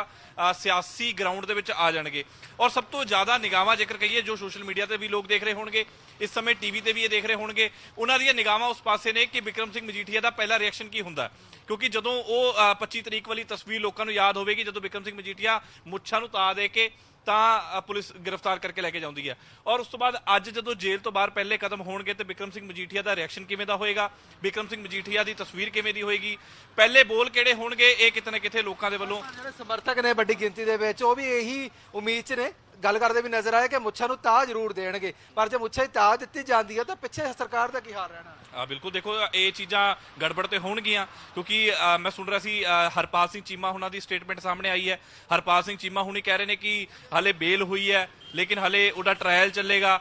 ਸਿਆਸੀ ਗਰਾਊਂਡ ਦੇ ਵਿੱਚ ਆ ਜਾਣਗੇ। ਔਰ ਸਭ ਤੋਂ ਜ਼ਿਆਦਾ ਨਿਗਾਹਾਂ ਜੇਕਰ ਕਹੀਏ ਜੋ ਸੋਸ਼ਲ ਮੀਡੀਆ ਤੇ ਵੀ ਲੋਕ ਦੇਖ ਰਹੇ ਹੋਣਗੇ ਇਸ ਸਮੇਂ ਟੀਵੀ ਤੇ ਵੀ ਇਹ ਦੇਖ ਰਹੇ ਹੋਣਗੇ ਉਹਨਾਂ ਦੀਆਂ ਨਿਗਾਹਾਂ ਉਸ ਪਾਸੇ ਨੇ ਕਿ ਵਿਕਰਮ ਸਿੰਘ ਮਜੀਠੀਆ ਦਾ ਪਹਿਲਾ ਰਿਐਕਸ਼ਨ ਕੀ ਹੁੰਦਾ? ਕਿਉਂਕਿ ਜਦੋਂ ਉਹ ਅ, 25 ਤਰੀਕ ਵਾਲੀ ਤਸਵੀਰ ਲੋਕਾਂ ਨੂੰ ਯਾਦ ਹੋਵੇਗੀ ਜਦੋਂ ਵਿਕਰਮ ਸਿੰਘ ਮਜੀਠੀਆ ਮੁੱਛਾਂ ਨੂੰ ਤਾ ਦੇ ਕੇ ਤਾਂ ਪੁਲਿਸ ਗ੍ਰਿਫਤਾਰ ਕਰਕੇ ਲੈ ਕੇ ਜਾਂਦੀ ਹੈ। ਔਰ ਉਸ ਤੋਂ ਬਾਅਦ ਅੱਜ ਜਦੋਂ ਜੇਲ੍ਹ ਤੋਂ ਬਾਹਰ ਪਹਿਲੇ ਕਦਮ ਹੋਣਗੇ ਤੇ ਵਿਕਰਮ ਸਿੰਘ ਮਜੀਠੀਆ ਦਾ ਰਿਐਕਸ਼ਨ ਕਿਵੇਂ ਦਾ ਹੋਏਗਾ? ਵਿਕਰਮ ਸਿੰਘ ਮਜੀਠੀਆ ਦੀ ਤਸਵੀਰ ਕਿਵੇਂ ਦੀ ਹੋਏਗੀ? ਪਹਿਲੇ ਬੋਲ ਕਿਹੜੇ ਹੋਣਗੇ? ਇਹ ਕਿਤੇ ਨਾ ਕਿਤੇ ਲੋਕਾਂ ਦੇ ਵੱਲੋਂ ਜਿਹੜੇ ਸਮਰਥਕ ਨੇ ਵੱਡੀ ਗਿਣਤੀ ਦੇ ਵਿੱਚ, ਉਹ ਵੀ ਇਹੀ ਉਮੀਦ 'ਚ ਨੇ। ਗੱਲ ਕਰਦੇ ਵੀ ਨਜ਼ਰ ਆਏ ਕਿ ਮੁੱਛਾਂ ਨੂੰ ਤਾਜ ਜ਼ਰੂਰ ਦੇਣਗੇ। ਪਰ ਜੇ ਮੁੱਛਾਂ ਦੀ ਤਾਜ ਦਿੱਤੀ ਜਾਂਦੀ ਹੈ ਤਾਂ ਪਿੱਛੇ ਸਰਕਾਰ ਦਾ ਕੀ ਹਾਲ ਰਹਿਣਾ? ਆ, ਬਿਲਕੁਲ ਦੇਖੋ ਇਹ ਚੀਜ਼ਾਂ ਗੜਬੜ ਤੇ ਹੋਣਗੀਆਂ ਕਿਉਂਕਿ ਮੈਂ ਸੁਣ ਰਿਹਾ ਸੀ ਹਰਪਾਲ ਸਿੰਘ ਚੀਮਾ ਹੁਣਾਂ ਦੀ ਸਟੇਟਮੈਂਟ ਸਾਹਮਣੇ ਆਈ ਹੈ। ਹਰਪਾਲ ਸਿੰਘ ਚੀਮਾ ਹੁਣੀ ਕਹਿ ਰਹੇ ਨੇ ਕਿ ਹਲੇ ਬੇਲ ਹੋਈ ਹੈ, ਲੇਕਿਨ ਹਲੇ ਉਹਦਾ ਟ੍ਰਾਇਲ ਚੱਲੇਗਾ।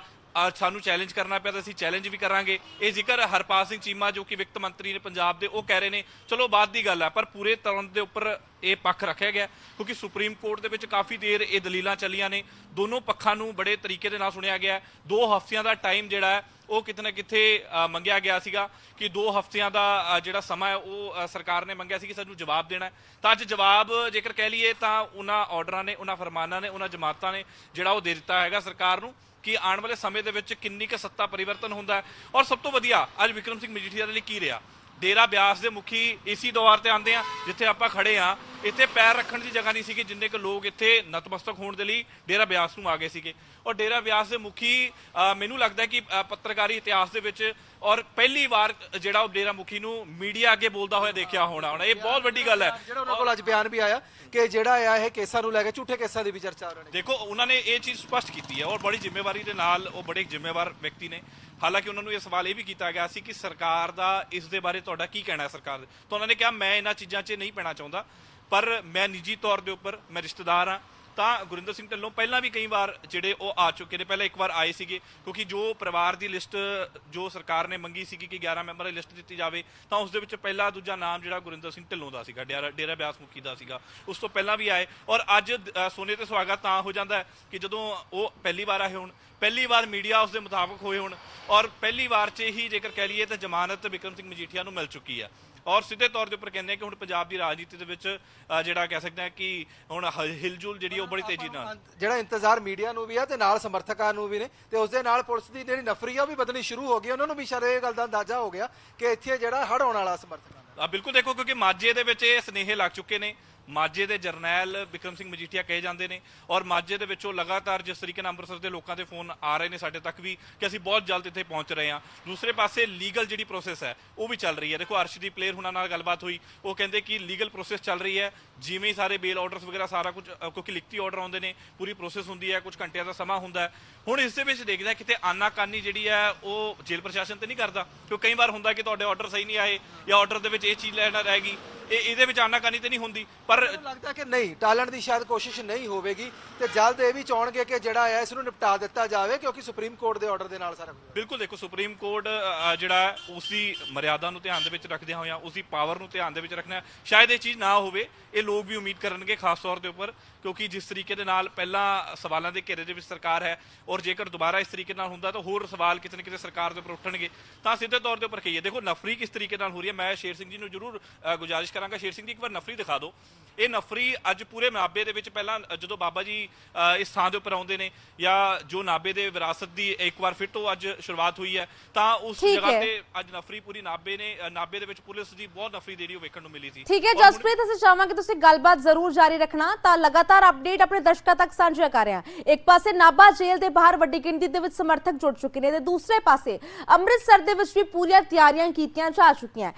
ਸਾਨੂੰ ਚੈਲੰਜ ਕਰਨਾ ਪਿਆ ਤਾਂ ਅਸੀਂ ਚੈਲੰਜ ਵੀ ਕਰਾਂਗੇ। ਇਹ ਜ਼ਿਕਰ ਹਰਪਾਲ ਸਿੰਘ ਚੀਮਾ ਜੋ ਕਿ ਵਿੱਤ ਮੰਤਰੀ ਨੇ ਪੰਜਾਬ ਦੇ, ਉਹ ਕਹਿ ਰਹੇ ਨੇ, ਚਲੋ ਬਾਅਦ ਦੀ ਗੱਲ ਹੈ ਪਰ ਪੂਰੇ ਤਰ੍ਹਾਂ ਦੇ ਉੱਪਰ ਇਹ ਪੱਖ ਰੱਖਿਆ ਗਿਆ ਕਿਉਂਕਿ ਸੁਪਰੀਮ ਕੋਰਟ ਦੇ ਵਿੱਚ ਕਾਫੀ ਦੇਰ ਇਹ ਦਲੀਲਾਂ ਚੱਲੀਆਂ ਨੇ। ਦੋਨੋਂ ਪੱਖਾਂ ਨੂੰ ਬੜੇ ਤਰੀਕੇ ਦੇ ਨਾਲ ਸੁਣਿਆ ਗਿਆ ਦੋ ਹਫ਼ਤਿਆਂ ਦਾ ਟਾਈਮ ਜਿਹੜਾ ਹੈ ਉਹ ਕਿਤੇ ਨਾ ਕਿਤੇ ਮੰਗਿਆ ਗਿਆ ਸੀਗਾ ਕਿ ਦੋ ਹਫ਼ਤਿਆਂ ਦਾ ਜਿਹੜਾ ਸਮਾਂ ਹੈ ਉਹ ਸਰਕਾਰ ਨੇ ਮੰਗਿਆ ਸੀ ਕਿ ਸਾਨੂੰ ਜਵਾਬ ਦੇਣਾ ਤਾਂ ਅੱਜ ਜਵਾਬ ਜੇਕਰ ਕਹਿ ਲਈਏ ਤਾਂ ਉਹਨਾਂ ਆਰਡਰਾਂ ਨੇ, ਉਹਨਾਂ ਫਰਮਾਨਾਂ ਨੇ, ਉਹਨਾਂ ਜਮਾਤਾਂ ਨੇ ਜਿਹੜਾ ਉਹ ਦੇ ਦਿੱਤਾ ਹੈਗਾ ਸਰਕਾਰ ਨੂੰ ਕਿ ਆਉਣ ਵਾਲੇ ਸਮੇਂ ਦੇ ਵਿੱਚ ਕਿੰਨੀ ਕੁ ਸੱਤਾ ਪਰਿਵਰਤਨ ਹੁੰਦਾ ਹੈ। ਔਰ ਸਭ ਤੋਂ ਵਧੀਆ, ਅੱਜ ਵਿਕਰਮ ਸਿੰਘ ਮਜੀਠੀਆ ਦੇ ਲਈ ਕੀ ਰਿਹਾ? ਡੇਰਾ ਬਿਆਸ ਦੇ ਮੁਖੀ ਇਸੀ ਦੌਰ ਤੇ ਆਂਦੇ ਆ, ਜਿੱਥੇ ਆਪਾਂ ਖੜੇ ਆ। ਇੱਥੇ ਪੈਰ ਰੱਖਣ ਦੀ ਜਗ੍ਹਾ ਨਹੀਂ ਸੀਗੀ, ਜਿੰਨੇ ਕੁ ਲੋਕ ਇੱਥੇ ਨਤਮਸਤਕ ਹੋਣ ਦੇ ਲਈ ਡੇਰਾ ਬਿਆਸ ਨੂੰ ਆ ਗਏ ਸੀਗੇ। ਔਰ ਡੇਰਾ ਬਿਆਸ ਦੇ ਮੁਖੀ ਮੈਨੂੰ ਲੱਗਦਾ ਹੈ ਕਿ ਪੱਤਰਕਾਰੀ ਇਤਿਹਾਸ ਦੇ ਵਿੱਚ ਔਰ ਪਹਿਲੀ ਵਾਰ ਜਿਹੜਾ ਉਹ ਡੇਰਾ ਮੁਖੀ ਨੂੰ ਮੀਡੀਆ ਅੱਗੇ ਬੋਲਦਾ ਹੋਇਆ ਦੇਖਿਆ ਹੋਣਾ ਹੋਣਾ। ਇਹ ਬਹੁਤ ਵੱਡੀ ਗੱਲ ਹੈ। ਜਿਹੜਾ ਉਹਨਾਂ ਕੋਲ ਅੱਜ ਬਿਆਨ ਵੀ ਆਇਆ ਕਿ ਜਿਹੜਾ ਆ ਇਹ ਕੇਸਾਂ ਨੂੰ ਲੈ ਕੇ ਝੂਠੇ ਕੇਸਾਂ ਦੀ ਵੀ ਚਰਚਾ ਹੋ ਰਹੀ ਹੈ। ਦੇਖੋ ਉਹਨਾਂ ਨੇ ਇਹ ਚੀਜ਼ ਸਪਸ਼ਟ ਕੀਤੀ ਹੈ ਔਰ ਬੜੀ ਜ਼ਿੰਮੇਵਾਰੀ ਦੇ ਨਾਲ ਉਹ ਬੜੇ ਜ਼ਿੰਮੇਵਾਰ ਵਿਅਕਤੀ ਨੇ। ਹਾਲਾਂਕਿ ਉਹਨਾਂ ਨੂੰ ਇਹ ਸਵਾਲ ਇਹ ਵੀ ਕੀਤਾ ਗਿਆ ਸੀ ਕਿ ਸਰਕਾਰ ਦਾ ਇਸ ਦੇ ਬਾਰੇ ਤੁਹਾਡਾ ਕੀ ਕਹਿਣਾ ਹੈ ਸਰਕਾਰ ਦੇ? ਤਾਂ ਉਹਨਾਂ ਨੇ ਕਿਹਾ ਮੈਂ ਇਹਨਾਂ ਚੀਜ਼ਾਂ 'ਚ ਨਹੀਂ ਪੈਣਾ ਚਾਹੁੰਦਾ ਪਰ ਮੈਂ ਨਿੱਜੀ ਤੌਰ ਦੇ ਉੱਪਰ ਮੈਂ ਰਿਸ਼ਤੇਦਾਰ ਹਾਂ। ਤਾਂ ਗੁਰਿੰਦਰ ਸਿੰਘ ਢਿੱਲੋਂ ਪਹਿਲਾਂ ਵੀ ਕਈ ਵਾਰ ਜਿਹੜੇ ਉਹ ਆ ਚੁੱਕੇ ਨੇ, ਪਹਿਲਾਂ ਇੱਕ ਵਾਰ ਆਏ ਸੀਗੇ, ਕਿਉਂਕਿ ਜੋ ਪਰਿਵਾਰ ਦੀ ਲਿਸਟ ਜੋ ਸਰਕਾਰ ਨੇ ਮੰਗੀ ਸੀਗੀ ਕਿ 11 ਮੈਂਬਰ ਦੀ ਲਿਸਟ ਦਿੱਤੀ ਜਾਵੇ, ਤਾਂ ਉਸ ਦੇ ਵਿੱਚ ਪਹਿਲਾ ਦੂਜਾ ਨਾਮ ਜਿਹੜਾ ਗੁਰਿੰਦਰ ਸਿੰਘ ਢਿੱਲੋਂ ਦਾ ਸੀਗਾ, ਡੇਰਾ ਡੇਰਾ ਬਿਆਸ ਮੁਖੀ ਦਾ ਸੀਗਾ। ਉਸ ਤੋਂ ਪਹਿਲਾਂ ਵੀ ਆਏ ਔਰ ਅੱਜ ਸੋਨੇ ਤੇ ਸੁਹਾਗਾ ਤਾਂ ਹੋ ਜਾਂਦਾ ਕਿ ਜਦੋਂ ਉਹ ਪਹਿਲੀ ਵਾਰ ਆਏ ਹੋਣ, ਪਹਿਲੀ ਵਾਰ ਮੀਡੀਆ ਉਸ ਦੇ ਮੁਤਾਬਕ ਹੋਏ ਹੋਣ ਔਰ ਪਹਿਲੀ ਵਾਰ 'ਚ ਹੀ ਜੇਕਰ ਕਹਿ ਲਈਏ ਤਾਂ ਜ਼ਮਾਨਤ ਵਿਕਰਮ ਸਿੰਘ ਮਜੀਠੀਆ ਨੂੰ ਮਿਲ ਚੁੱਕੀ ਹੈ। ਔਰ ਸਿੱਧੇ ਤੌਰ ਦੇ ਉੱਪਰ ਕਹਿੰਦੇ ਆ ਕਿ ਹੁਣ ਪੰਜਾਬ ਦੀ ਰਾਜਨੀਤੀ ਦੇ ਵਿੱਚ ਜਿਹੜਾ ਕਹਿ ਸਕਦੇ ਆ ਕਿ ਹੁਣ ਹਿਲਜੁਲ ਜਿਹੜੀ ਉਹ ਬੜੀ ਤੇਜ਼ੀ ਨਾਲ। ਜਿਹੜਾ ਇੰਤਜ਼ਾਰ ਮੀਡੀਆ ਨੂੰ ਵੀ ਆ ਤੇ ਨਾਲ ਸਮਰਥਕਾਂ ਨੂੰ ਵੀ ਨੇ ਤੇ ਉਸ ਦੇ ਨਾਲ ਪੁਲਿਸ ਦੀ ਜਿਹੜੀ ਨਫਰੀ ਆ ਉਹ ਵੀ ਬਦਲਣੀ ਸ਼ੁਰੂ ਹੋ ਗਈ। ਉਹਨਾਂ ਨੂੰ ਵੀ ਸ਼ਾਇਦ ਇਹ ਗੱਲ ਦਾ ਅੰਦਾਜ਼ਾ ਹੋ ਗਿਆ ਕਿ ਇੱਥੇ ਜਿਹੜਾ ਹੜ ਆਉਣ ਵਾਲਾ ਸਮਰਥਕਾਂ ਦਾ। ਆ ਬਿਲਕੁਲ ਦੇਖੋ ਕਿਉਂਕਿ ਮਾਝੇ ਦੇ ਵਿੱਚ ਇਹ ਸਨੇਹੇ ਲੱਗ ਚੁੱਕੇ ਨੇ। ਮਾਝੇ ਦੇ ਜਰਨੈਲ ਵਿਕਰਮ ਸਿੰਘ ਮਜੀਠੀਆ ਕਹੇ ਜਾਂਦੇ ਨੇ ਔਰ ਮਾਝੇ ਦੇ ਵਿੱਚੋਂ ਲਗਾਤਾਰ ਜਿਸ ਤਰੀਕੇ ਨਾਲ ਅੰਮ੍ਰਿਤਸਰ ਦੇ ਲੋਕਾਂ ਦੇ ਫੋਨ ਆ ਰਹੇ ਨੇ ਸਾਡੇ ਤੱਕ ਵੀ ਕਿ ਅਸੀਂ ਬਹੁਤ ਜਲਦ ਇੱਥੇ ਪਹੁੰਚ ਰਹੇ ਹਾਂ। ਦੂਸਰੇ ਪਾਸੇ ਲੀਗਲ ਜਿਹੜੀ ਪ੍ਰੋਸੈਸ ਹੈ, ਉਹ ਵੀ ਚੱਲ ਰਹੀ ਹੈ। ਦੇਖੋ, ਅਰਸ਼ਦੀਪ ਪਲੇਅਰ ਹੁਣਾਂ ਨਾਲ ਗੱਲਬਾਤ ਹੋਈ। ਉਹ ਕਹਿੰਦੇ ਕਿ ਲੀਗਲ ਪ੍ਰੋਸੈਸ ਚੱਲ ਰਹੀ ਹੈ। ਜਿਵੇਂ ਹੀ ਸਾਰੇ ਬੇਲ ਆਰਡਰਸ ਵਗੈਰਾ ਸਾਰਾ ਕੁਝ ਕਿਉਂਕਿ ਲਿਖਤੀ ਆਰਡਰ ਆਉਂਦੇ ਨੇ, ਪੂਰੀ ਪ੍ਰੋਸੈਸ ਹੁੰਦੀ ਹੈ, ਕੁਝ ਘੰਟਿਆਂ ਦਾ ਸਮਾਂ ਹੁੰਦਾ ਹੈ। ਹੁਣ ਇਸ ਦੇ ਵਿੱਚ ਦੇਖਦੇ ਹਾਂ, ਕਿਤੇ ਆਨਾਕਾਨੀ ਜਿਹੜੀ ਹੈ, ਉਹ ਜੇਲ੍ਹ ਪ੍ਰਸ਼ਾਸਨ ਤੇ ਨਹੀਂ ਕਰਦਾ। ਕਿਉਂਕਿ ਕਈ ਵਾਰ ਹੁੰਦਾ ਕਿ ਤੁਹਾਡੇ ਆਰਡਰ ਸਹੀ ਨਹੀਂ ਆਏ ਜਾਂ ਆਰਡਰ ਦੇ ਵਿੱਚ ਇਹ ਚੀਜ਼ ਲੈਣਾ ਰਹਿ ਗਈ। ਇਹ ਇਹਦੇ ਵਿੱਚ ਆਨਾਕਾਨੀ ਤੇ ਨਹੀਂ ਹੁੰਦੀ ਪਰ ਮੈਨੂੰ ਲੱਗਦਾ ਕਿ ਨਹੀਂ ਟਾਲਣ ਦੀ ਸ਼ਾਇਦ ਕੋਸ਼ਿਸ਼ ਨਹੀਂ ਹੋਵੇਗੀ ਤੇ ਜਲਦ ਇਹ ਵੀ ਚਾਹਣਗੇ ਕਿ ਜਿਹੜਾ ਹੈ ਇਸ ਨੂੰ ਨਿਪਟਾ ਦਿੱਤਾ ਜਾਵੇ ਕਿਉਂਕਿ ਸੁਪਰੀਮ ਕੋਰਟ ਦੇ ਆਰਡਰ ਦੇ ਨਾਲ ਸਾਰਾ ਬਿਲਕੁਲ ਦੇਖੋ ਸੁਪਰੀਮ ਕੋਰਟ ਜਿਹੜਾ ਉਸ ਦੀ ਮਰਿਆਦਾ ਨੂੰ ਧਿਆਨ ਦੇ ਵਿੱਚ ਰੱਖਦਿਆਂ ਹੋਇਆਂ ਉਸ ਦੀ ਪਾਵਰ ਨੂੰ ਧਿਆਨ ਦੇ ਵਿੱਚ ਰੱਖਣਾ ਸ਼ਾਇਦ ਇਹ ਚੀਜ਼ ਨਾ ਹੋਵੇ ਇਹ ਲੋਕ ਵੀ ਉਮੀਦ ਕਰਨਗੇ ਖਾਸ ਤੌਰ ਦੇ ਉੱਪਰ ਕਿਉਂਕਿ ਜਿਸ ਤਰੀਕੇ ਦੇ ਨਾਲ ਪਹਿਲਾਂ ਸਵਾਲਾਂ ਦੇ ਘੇਰੇ ਦੇ ਵਿੱਚ ਸਰਕਾਰ ਹੈ ਔਰ ਜੇਕਰ ਦੁਬਾਰਾ ਇਸ ਤਰੀਕੇ ਨਾਲ ਹੁੰਦਾ ਤਾਂ ਹੋਰ ਸਵਾਲ ਕਿਤੇ ਨਾ ਕਿਤੇ ਸਰਕਾਰ ਦੇ ਉੱਪਰ ਉੱਠਣਗੇ ਤਾਂ ਸਿੱਧੇ ਤੌਰ ਦੇ ਉੱਪਰ ਕਹੀਏ। ਦੇਖੋ ਨਫਰੀ ਕਿਸ ਤਰੀਕੇ ਨਾਲ ਹੋ ਰਹੀ ਹੈ? ਮੈਂ ਸ਼ੇਰ ਸਿੰਘ ਜੀ ਨੂੰ ਜ਼ਰੂਰ ਗੁਜ਼ਾਰਿਸ਼ ਕਰਾਂਗਾ। ਸ਼ੇਰ ਸਿੰਘ ਜੀ ਇੱਕ ਵਾਰ ਨਫਰੀ ਦਿਖਾ ਦਿਓ। ਇਹ ਨਫਰੀ ਅੱਜ ਪੂਰੇ ਨਾਬੇ ਦੇ ਵਿੱਚ ਪਹਿਲਾਂ ਜਦੋਂ ਬਾਬਾ ਜੀ ਇਸ ਥਾਂ ਦੇ ਉੱਪਰ ਆਉਂਦੇ ਨੇ ਜਾਂ ਜੋ ਨਾਬੇ ਦੇ ਵਿਰਾਸਤ ਦੀ ਇੱਕ ਵਾਰ ਫਿਰ ਤੋਂ ਅੱਜ ਸ਼ੁਰੂਆਤ ਹੋਈ ਹੈ ਤਾਂ ਉਸ ਜਗ੍ਹਾ। ਤੇ ਅੱਜ ਨਫਰੀ ਪੂਰੀ ਨਾਬੇ ਨੇ ਨਾਬੇ ਦੇ ਵਿੱਚ ਪੁਲਿਸ ਦੀ ਬਹੁਤ ਨਫਰੀ ਜਿਹੜੀ ਉਹ ਵੇਖਣ ਨੂੰ ਮਿਲੀ ਸੀ। ਠੀਕ ਹੈ ਜਸਪ੍ਰੀਤ ਅਸੀਂ ਚਾਹਾਂਗੇ ਤੁਸੀਂ ਗੱਲਬਾਤ ਜ਼ਰੂਰ ਜਾਰੀ ਰੱਖਣਾ ਤਾਂ ਲਗਾਤਾਰ ਅਪਡੇਟ ਆਪਣੇ ਦਰਸ਼ਕਾਂ ਤੱਕ ਸਾਂਝਾ ਕਰ ਰਹੇ ਹਾਂ। ਇੱਕ ਪਾਸੇ ਨਾਭਾ ਜੇਲ੍ਹ ਦੇ ਬਾਹਰ ਵੱਡੀ ਗਿਣਤੀ ਦੇ ਵਿੱਚ ਸਮਰਥਕ ਜੁੜ ਚੁੱਕੇ ਨੇ ਤੇ ਦੂਸਰੇ ਪਾਸੇ ਅੰਮ੍ਰਿਤਸਰ ਦੇ ਵਿੱਚ ਵੀ ਪੂਰੀਆਂ ਤਿਆਰੀਆਂ ਕੀਤੀਆਂ ਜਾ ਚੁੱਕੀਆਂ।